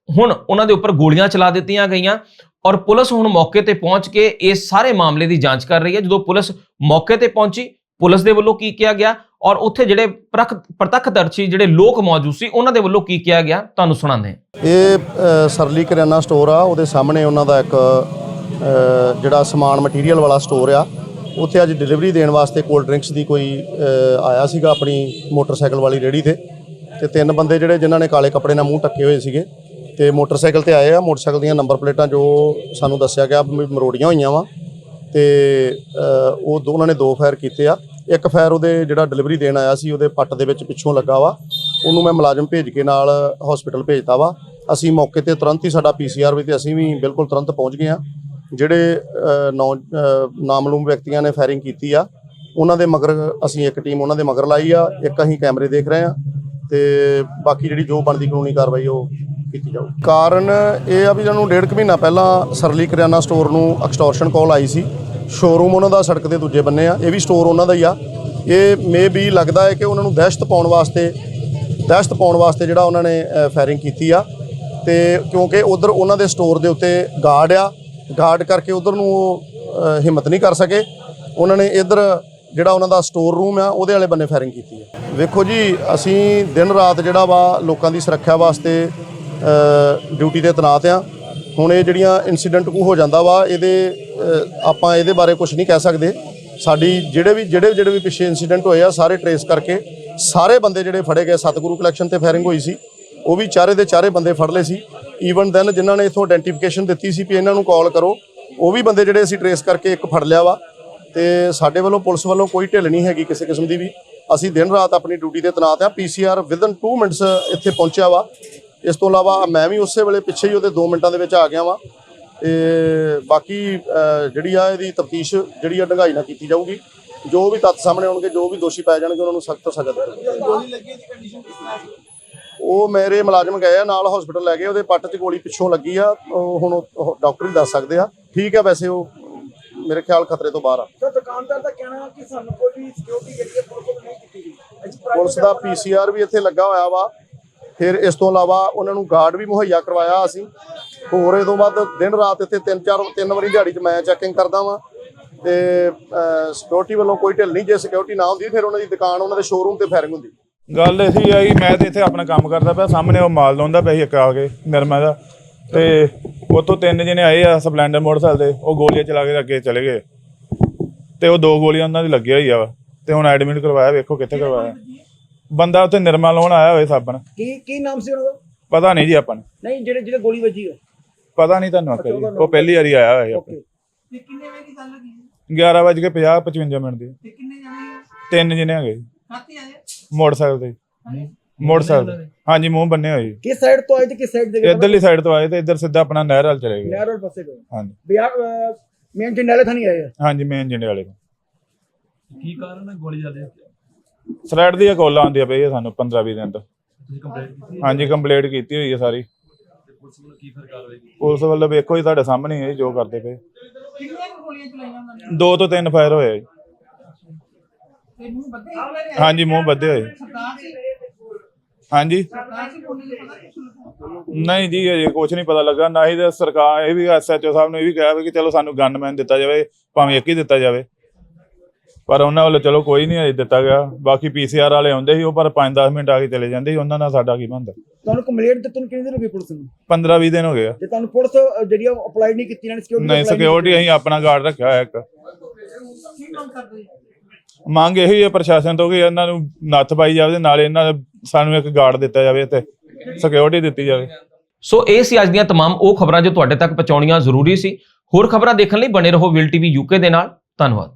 ਹੁਣ ਉਹਨਾਂ ਦੇ ਉੱਪਰ ਗੋਲੀਆਂ ਚਲਾ ਦਿੱਤੀਆਂ ਗਈਆਂ ਔਰ ਪੁਲਿਸ ਹੁਣ ਮੌਕੇ ਤੇ ਪਹੁੰਚ ਕੇ ਇਸ ਸਾਰੇ ਮਾਮਲੇ ਦੀ ਜਾਂਚ ਕਰ ਰਹੀ ਹੈ। ਜਦੋਂ ਪੁਲਿਸ ਮੌਕੇ ਤੇ ਪਹੁੰਚੀ, ਪੁਲਿਸ ਦੇ ਵੱਲੋਂ ਕੀ ਕਿਹਾ ਗਿਆ? ਔਰ ਉੱਥੇ ਜਿਹੜੇ ਪ੍ਰਖ ਪ੍ਰਤੱਖਦਰਸ਼ੀ ਜਿਹੜੇ ਲੋਕ ਮੌਜੂਦ ਸੀ, ਉਹਨਾਂ ਦੇ ਵੱਲੋਂ ਕੀ ਕਿਹਾ ਗਿਆ? ਤੁਹਾਨੂੰ ਸੁਣਾਉਂਦੇ ਇਹ ਸਰਲੀ ਕਰਿਆਨਾ ਸਟੋਰ ਆ, ਉਹਦੇ ਸਾਹਮਣੇ ਉਹਨਾਂ ਦਾ ਇੱਕ ਜਿਹੜਾ ਸਮਾਨ ਮਟੀਰੀਅਲ ਵਾਲਾ ਸਟੋਰ ਆ, ਉੱਥੇ ਅੱਜ ਡਿਲੀਵਰੀ ਦੇਣ ਵਾਸਤੇ ਕੋਲਡ ਡਰਿੰਕਸ ਦੀ ਕੋਈ ਆਇਆ ਸੀਗਾ ਆਪਣੀ ਮੋਟਰਸਾਈਕਲ ਵਾਲੀ ਰੇੜੀ ਤੇ। ਤੇ ਤਿੰਨ ਬੰਦੇ ਜਿਹੜੇ ਜਿਨ੍ਹਾਂ ਨੇ ਕਾਲੇ ਕੱਪੜੇ ਨਾਲ ਮੂੰਹ ਟੱਕੇ ਹੋਏ ਸੀਗੇ, ਤੇ ਮੋਟਰਸਾਈਕਲ ਤੇ ਆਏ ਆ ਮੋਟਰਸਾਈਕਲ ਦੀਆਂ ਨੰਬਰ ਪਲੇਟਾਂ ਜੋ ਸਾਨੂੰ ਦੱਸਿਆ ਗਿਆ ਵੀ ਮਰੋੜੀਆਂ ਹੋਈਆਂ ਵਾ। ਤੇ ਉਹ ਦੋ, ਉਹਨਾਂ ਨੇ ਦੋ ਫਾਇਰ ਕੀਤੇ ਆ। ਇੱਕ ਫੈਰ ਉਹਦੇ ਜਿਹੜਾ ਡਿਲੀਵਰੀ ਦੇਣ ਆਇਆ ਸੀ, ਉਹਦੇ ਪੱਟ ਦੇ ਵਿੱਚ ਪਿੱਛੋਂ ਲੱਗਾ ਵਾ। ਉਹਨੂੰ ਮੈਂ ਮੁਲਾਜ਼ਮ ਭੇਜ ਕੇ ਨਾਲ ਹਸਪੀਟਲ ਭੇਜਤਾ ਵਾ। ਅਸੀਂ ਮੌਕੇ ਤੇ ਤੁਰੰਤ ਹੀ ਸਾਡਾ ਪੀਸੀਆਰ ਵੀ ਤੇ ਅਸੀਂ ਵੀ ਬਿਲਕੁਲ ਤੁਰੰਤ ਪਹੁੰਚ ਗਏ ਆ ਜਿਹੜੇ ਨੌ ਨਾਮਲੂਮ ਵਿਅਕਤੀਆਂ ਨੇ ਫਾਇਰਿੰਗ ਕੀਤੀ ਆ, ਉਹਨਾਂ ਦੇ ਮਗਰ ਅਸੀਂ ਇੱਕ ਟੀਮ ਉਹਨਾਂ ਦੇ ਮਗਰ ਲਾਈ ਆ। ਇੱਕ ਅਸੀਂ ਕੈਮਰੇ ਦੇਖ ਰਹੇ ਆ ਤੇ ਬਾਕੀ ਜਿਹੜੀ ਜੋ ਬਣਦੀ ਕਾਨੂੰਨੀ ਕਾਰਵਾਈ ਉਹ ਕੀਤੀ ਜਾਊ ਕਾਰਨ ਇਹ ਆ ਵੀ ਇਹਨਾਂ ਡੇਢ ਕੁ ਮਹੀਨਾ ਪਹਿਲਾਂ ਸਰਲੀ ਕਰਿਆਨਾ ਸਟੋਰ ਨੂੰ ਐਕਸਟੋਰਸ਼ਨ ਕਾਲ ਆਈ ਸੀ। ਸ਼ੋਰੂਮ ਉਹਨਾਂ ਦਾ ਸੜਕ ਦੇ ਦੂਜੇ ਬੰਨੇ ਆ ਇਹ ਵੀ ਸਟੋਰ ਉਹਨਾਂ ਦਾ ਹੀ ਆ। ਇਹ ਮੇ ਵੀ ਲੱਗਦਾ ਹੈ ਕਿ ਉਹਨਾਂ ਨੂੰ ਦਹਿਸ਼ਤ ਪਾਉਣ ਵਾਸਤੇ ਦਹਿਸ਼ਤ ਪਾਉਣ ਵਾਸਤੇ ਜਿਹੜਾ ਉਹਨਾਂ ਨੇ ਫਾਇਰਿੰਗ ਕੀਤੀ ਆ। ਤੇ ਕਿਉਂਕਿ ਉਧਰ ਉਹਨਾਂ ਦੇ ਸਟੋਰ ਦੇ ਉੱਤੇ ਗਾਰਡ ਆ ਗਾਰਡ ਕਰਕੇ ਉਧਰ ਨੂੰ ਉਹ, ਹਿੰਮਤ ਨਹੀਂ ਕਰ ਸਕੇ। ਉਹਨਾਂ ਨੇ ਇੱਧਰ ਜਿਹੜਾ ਉਹਨਾਂ ਦਾ ਸਟੋਰ ਰੂਮ ਆ ਉਹਦੇ ਵਾਲੇ ਬੰਨੇ ਫਾਇਰਿੰਗ ਕੀਤੀ ਹੈ ਵੇਖੋ ਜੀ ਅਸੀਂ ਦਿਨ ਰਾਤ ਜਿਹੜਾ ਵਾ ਲੋਕਾਂ ਦੀ ਸੁਰੱਖਿਆ ਵਾਸਤੇ ਡਿਊਟੀ ਤੇ ਤੈਨਾਤ ਆ। ਹੁਣ ਇਹ ਜਿਹੜੀਆਂ ਇਨਸੀਡੈਂਟ ਕੋ ਹੋ ਜਾਂਦਾ ਵਾ, ਇਹਦੇ ਆਪਾਂ ਇਹਦੇ ਬਾਰੇ ਕੁਝ ਨਹੀਂ ਕਹਿ ਸਕਦੇ। ਸਾਡੀ ਜਿਹੜੇ ਵੀ, ਜਿਹੜੇ ਜਿਹੜੇ ਵੀ ਪਿੱਛੇ ਇਨਸੀਡੈਂਟ ਹੋਏ ਆ, ਸਾਰੇ ਟਰੇਸ ਕਰਕੇ ਸਾਰੇ ਬੰਦੇ ਜਿਹੜੇ ਫੜੇ ਗਏ, ਸਤਿਗੁਰੂ ਕਲੈਕਸ਼ਨ ਤੇ ਫਾਇਰਿੰਗ ਹੋਈ ਸੀ, ਉਹ ਵੀ ਚਾਰੇ ਦੇ ਚਾਰੇ ਬੰਦੇ ਫੜ ਲਏ ਸੀ। ਈਵਨ ਦੈਨ ਜਿਨ੍ਹਾਂ ਨੇ ਇਥੋਂ ਆਇਡੈਂਟੀਫਿਕੇਸ਼ਨ ਦਿੱਤੀ ਸੀ ਵੀ ਇਹਨਾਂ ਨੂੰ ਕਾਲ ਕਰੋ, ਉਹ ਵੀ ਬੰਦੇ ਜਿਹੜੇ ਅਸੀਂ ਟਰੇਸ ਕਰਕੇ ਇੱਕ ਫੜ ਲਿਆ ਵਾ। ਤੇ ਸਾਡੇ ਵੱਲੋਂ, ਪੁਲਿਸ ਵੱਲੋਂ ਕੋਈ ਢਿੱਲ ਨਹੀਂ ਹੈਗੀ ਕਿਸੇ ਕਿਸਮ ਦੀ ਵੀ। ਅਸੀਂ ਦਿਨ ਰਾਤ ਆਪਣੀ ਡਿਊਟੀ ਤੇ ਤੈਨਾਤ ਆ। ਪੀਸੀਆਰ ਵਿਦਨ 2 ਮਿੰਟਸ ਇੱਥੇ ਪਹੁੰਚਿਆ ਵਾ। ਇਸ ਤੋਂ ਇਲਾਵਾ ਮੈਂ ਵੀ ਉਸੇ ਵੇਲੇ ਪਿੱਛੇ ਹੀ ਉਹਦੇ 2 ਮਿੰਟਾਂ ਦੇ ਵਿੱਚ ਆ ਗਿਆ ਵਾਂ ਤੇ ਬਾਕੀ ਜਿਹੜੀ ਆ ਇਹਦੀ ਤਫਤੀਸ਼ ਜਿਹੜੀ ਆ ਡੰਗਾਈ ਨਾਲ ਕੀਤੀ ਜਾਊਗੀ। ਜੋ ਵੀ ਤੱਥ ਸਾਹਮਣੇ ਆਉਣਗੇ ਜੋ ਵੀ ਦੋਸ਼ੀ ਪਾਏ ਜਾਣਗੇ ਉਹਨਾਂ ਨੂੰ ਸਖਤ ਤੋਂ ਜਾਊਗੀ। ਉਹ ਮੇਰੇ ਮੁਲਾਜ਼ਮ ਗਏ ਆ ਨਾਲ ਹਸਪੀਟਲ ਲੈ ਗਏ ਉਹਦੇ ਪੱਟ 'ਚ ਗੋਲੀ ਪਿੱਛੋਂ ਲੱਗੀ ਆ। ਉਹ ਹੁਣ ਉਹ ਡਾਕਟਰ ਹੀ ਦੱਸ ਸਕਦੇ ਆ। ਠੀਕ ਆ ਵੈਸੇ ਉਹ ਮੇਰੇ ਖਿਆਲ ਖਤਰੇ ਤੋਂ ਬਾਹਰ ਆ। ਦੁਕਾਨਦਾਰ ਦਾ ਕਹਿਣਾ ਕਿ ਸਾਨੂੰ ਕੋਈ ਵੀ ਸਿਕਿਉਰਿਟੀ ਜਿਹੜੀ ਹੈ ਪੁਲਿਸ ਵੱਲੋਂ ਨਹੀਂ ਕੀਤੀ ਗਈ। ਅਸੀਂ private ਪੁਲਿਸ ਦਾ ਪੀਸੀਆਰ ਵੀ ਇੱਥੇ ਲੱਗਾ ਹੋਇਆ ਵਾ। ਫਿਰ ਇਸ ਤੋਂ ਇਲਾਵਾ ਉਹਨਾਂ ਨੂੰ ਗਾਰਡ ਵੀ ਮੁਹੱਈਆ ਕਰਵਾਇਆ ਅਸੀਂ। ਹੋਰ ਇਹ ਤੋਂ ਬਾਅਦ ਦਿਨ ਰਾਤ ਇੱਥੇ ਤਿੰਨ ਚਾਰ, ਤਿੰਨ ਵਾਰੀ ਦਿਹਾੜੀ 'ਚ ਮੈਂ ਚੈਕਿੰਗ ਕਰਦਾ ਵਾਂ ਤੇ ਸਿਕਿਉਰਿਟੀ ਵੱਲੋਂ ਕੋਈ ਢਿੱਲ ਨਹੀਂ, ਜੇ ਸਿਕਿਉਰਿਟੀ ਨਾ ਹੁੰਦੀ ਫਿਰ ਉਹਨਾਂ ਦੀ ਦੁਕਾਨ, ਉਹਨਾਂ ਦੇ ਸ਼ੋਰੂਮ ਤੇ ਫਾਇਰਿੰਗ ਹੁੰਦੀ। ਗੱਲ ਇਹੀ ਆ ਕਿ ਮੈਂ ਤੇ ਇੱਥੇ ਆਪਣਾ ਕੰਮ ਕਰਦਾ ਪਿਆ, ਸਾਹਮਣੇ ਉਹ ਮਾਲ ਲਾਉਂਦਾ ਪਿਆ ਸੀ ਇੱਕ ਆ ਕੇ, ਨਿਰਮਾ ਦਾ। ਤੇ ਉਤੋਂ ਤਿੰਨ ਜਣੇ ਆਏ ਆ ਸਪਲੈਂਡਰ ਮੋਟਰਸਾਈਕਲ ਤੇ, ਉਹ ਗੋਲੀਆਂ ਚਲਾ ਕੇ ਅੱਗੇ ਚਲੇ ਗਏ। ਤੇ ਉਹ ਦੋ ਗੋਲੀਆਂ ਉਹਨਾਂ ਦੀ ਲੱਗਿਆ ਹੋਈ ਆ ਵਾ, ਤੇ ਹੁਣ ਐਡਮਿਟ ਕਰਵਾਇਆ, ਵੇਖੋ ਕਿੱਥੇ ਕਰਵਾਇਆ। ਬੰਦਾ ਉੱਥੇ ਨਿਰਮਾ ਲਾਉਣ ਆਇਆ ਹੋਏ ਸਾਬਣ। ਕੀ ਕੀ ਨਾਮ ਸੀ ਉਹਨਾਂ ਦਾ? ਪਤਾ ਨਹੀਂ ਜੀ ਆਪਾਂ ਨੂੰ। ਨਹੀਂ ਜਿਹੜੇ ਜਿਹੜੇ ਗੋਲੀ ਵੱਜੀ ਹੈ ਪਤਾ ਨਹੀਂ ਤੁਹਾਨੂੰ ਆਖਿਆ ਜੀ। ਉਹ ਪਹਿਲੀ ਵਾਰੀ ਆਇਆ ਹੋਇਆ ਓਕੇ। ਆਪਣੇ 11 ਵਜੇ ਕੇ 50 55 ਮਿੰਟ ਦੀ। ਤਿੰਨ ਜਣੇ ਹੈਗੇ ਜੀ। ਮੋਟਰਸਾਈਕਲ ਤੇ। ਮੋਟਰਸਾਈਕਲ ਤੇ। ਹਾਂਜੀ ਮੂੰਹ ਬੰਨੇ ਹੋਏ ਜੀ। ਕਿਸ ਸਾਈਡ ਤੋਂ ਆਏ ਤੇ ਕਿਸ ਸਾਈਡ ਦੇ ਗਏ? ਇੱਧਰਲੀ ਸਾਈਡ ਤੋਂ ਆਏ ਤੇ ਇੱਧਰ ਸਿੱਧਾ ਆਪਣਾ ਨਹਿਰ ਵਾਲ ਚਲੇ ਗਏ। ਨਹਿਰ ਰੋਡ ਪਾਸੇ ਗਏ ਹਾਂਜੀ। ਬਿਹਾਰ ਮੇਨ ਜੰਡਾਲੇ ਥਾਣੀ ਆਏ? ਆ ਹਾਂਜੀ ਮੇਨ ਜਿੰਡੇ ਵਾਲੇ ਤੋਂ। ਕੀ ਕਾਰਨ ਹੈ ਗੋਲੀ ਚੱਲਦੀ ਥ੍ਰੈਡ ਦੀ ਕੋਲ ਆਉਂਦੀ ਪਈ ਹੈ ਸਾਨੂੰ 15 20 ਦਿਨ ਤੋਂ। ਹਾਂਜੀ ਕੰਪਲੀਟ ਕੀਤੀ ਹੋਈ ਹੈ ਸਾਰੀ। ਪੁਲਿਸ ਵੱਲੋਂ ਵੇਖੋ ਜੀ ਤੁਹਾਡੇ ਸਾਹਮਣੇ ਹੀ ਹੈ ਜੀ ਜੋ ਕਰਦੇ ਪਏ। ਦੋ ਤੋਂ ਤਿੰਨ ਫਾਇਰ ਹੋਏ ਆ ਜੀ। ਹਾਂਜੀ ਮੂੰਹ ਬੱਧੇ ਹੋਏ। ਹਾਂਜੀ। ਨਹੀਂ ਜੀ ਅਜੇ ਕੁਝ ਨਹੀਂ ਪਤਾ ਲੱਗਾ। ਨਾ ਹੀ ਤੇ ਸਰਕਾਰ ਇਹ ਵੀ ਐਸਐਚਓ ਸਾਹਿਬ ਨੇ ਇਹ ਵੀ ਕਿਹਾ ਵੀ ਕਿ ਚਲੋ ਸਾਨੂੰ ਗਨਮੈਨ ਦਿੱਤਾ ਜਾਵੇ ਭਾਵੇਂ ਇੱਕ ਹੀ ਦਿੱਤਾ ਜਾਵੇ। ਪਰ ਉਹਨਾਂ ਵੱਲੋਂ ਚਲੋ ਕੋਈ ਨਹੀਂ ਅਜੇ ਦਿੱਤਾ ਗਿਆ ਬਾਕੀ ਪੀਸੀਆਰ ਵਾਲੇ ਆਉਂਦੇ ਸੀ ਉਹ ਪਰ 5-10 ਮਿੰਟ ਆ ਕੇ ਚਲੇ ਜਾਂਦੇ ਸੀ ਉਹਨਾਂ ਨਾਲ ਸਾਡਾ ਕੀ ਬਣਦਾ ਤੁਹਾਨੂੰ ਕੰਪਲੇਂਟ ਦਿੱਤੀ ਨੂੰ ਕਿੰਨੇ ਦਿਨ ਹੋ ਗਏ ਪੁਲਿਸ ਨੂੰ 15-20 ਦਿਨ ਹੋ ਗਏ ਆ ਤੇ ਤੁਹਾਨੂੰ ਪੁਲਿਸ ਅ, ਜਿਹੜੀ ਅਪਲਾਈ ਨਹੀਂ ਕੀਤੀ ਇਹਨਾਂ ਨੇ ਸਿਕਿਉਰਿਟੀ ਨਹੀਂ ਸਿਕਿਉਰਿਟੀ ਅਸੀਂ ਆਪਣਾ ਗਾਰਡ ਰੱਖਿਆ ਹੋਇਆ ਇੱਕ ਮੰਗ ਇਹੀ ਹੈ ਪ੍ਰਸ਼ਾਸਨ ਤੋਂ ਕਿ ਇਹਨਾਂ ਨੂੰ ਨੱਥ ਪਾਈ ਜਾਵੇ ਤੇ ਨਾਲੇ ਇਹਨਾਂ ਦਾ ਸਾਨੂੰ ਇੱਕ ਗਾਰਡ ਦਿੱਤਾ ਜਾਵੇ ਤੇ ਸਿਕਿਉਰਿਟੀ ਦਿੱਤੀ ਜਾਵੇ ਸੋ ਇਹ ਸੀ ਅੱਜ ਦੀਆਂ तमाम ਉਹ ਖਬਰਾਂ ਜੋ ਤੁਹਾਡੇ ਤੱਕ ਪਹੁੰਚਾਉਣੀਆਂ ਜ਼ਰੂਰੀ ਸੀ ਹੋਰ ਖਬਰਾਂ ਦੇਖਣ ਲਈ ਬਣੇ ਰਹੋ ਵਿਲ ਟੀਵੀ ਯੂਕੇ ਦੇ ਨਾਲ ਧੰਨਵਾਦ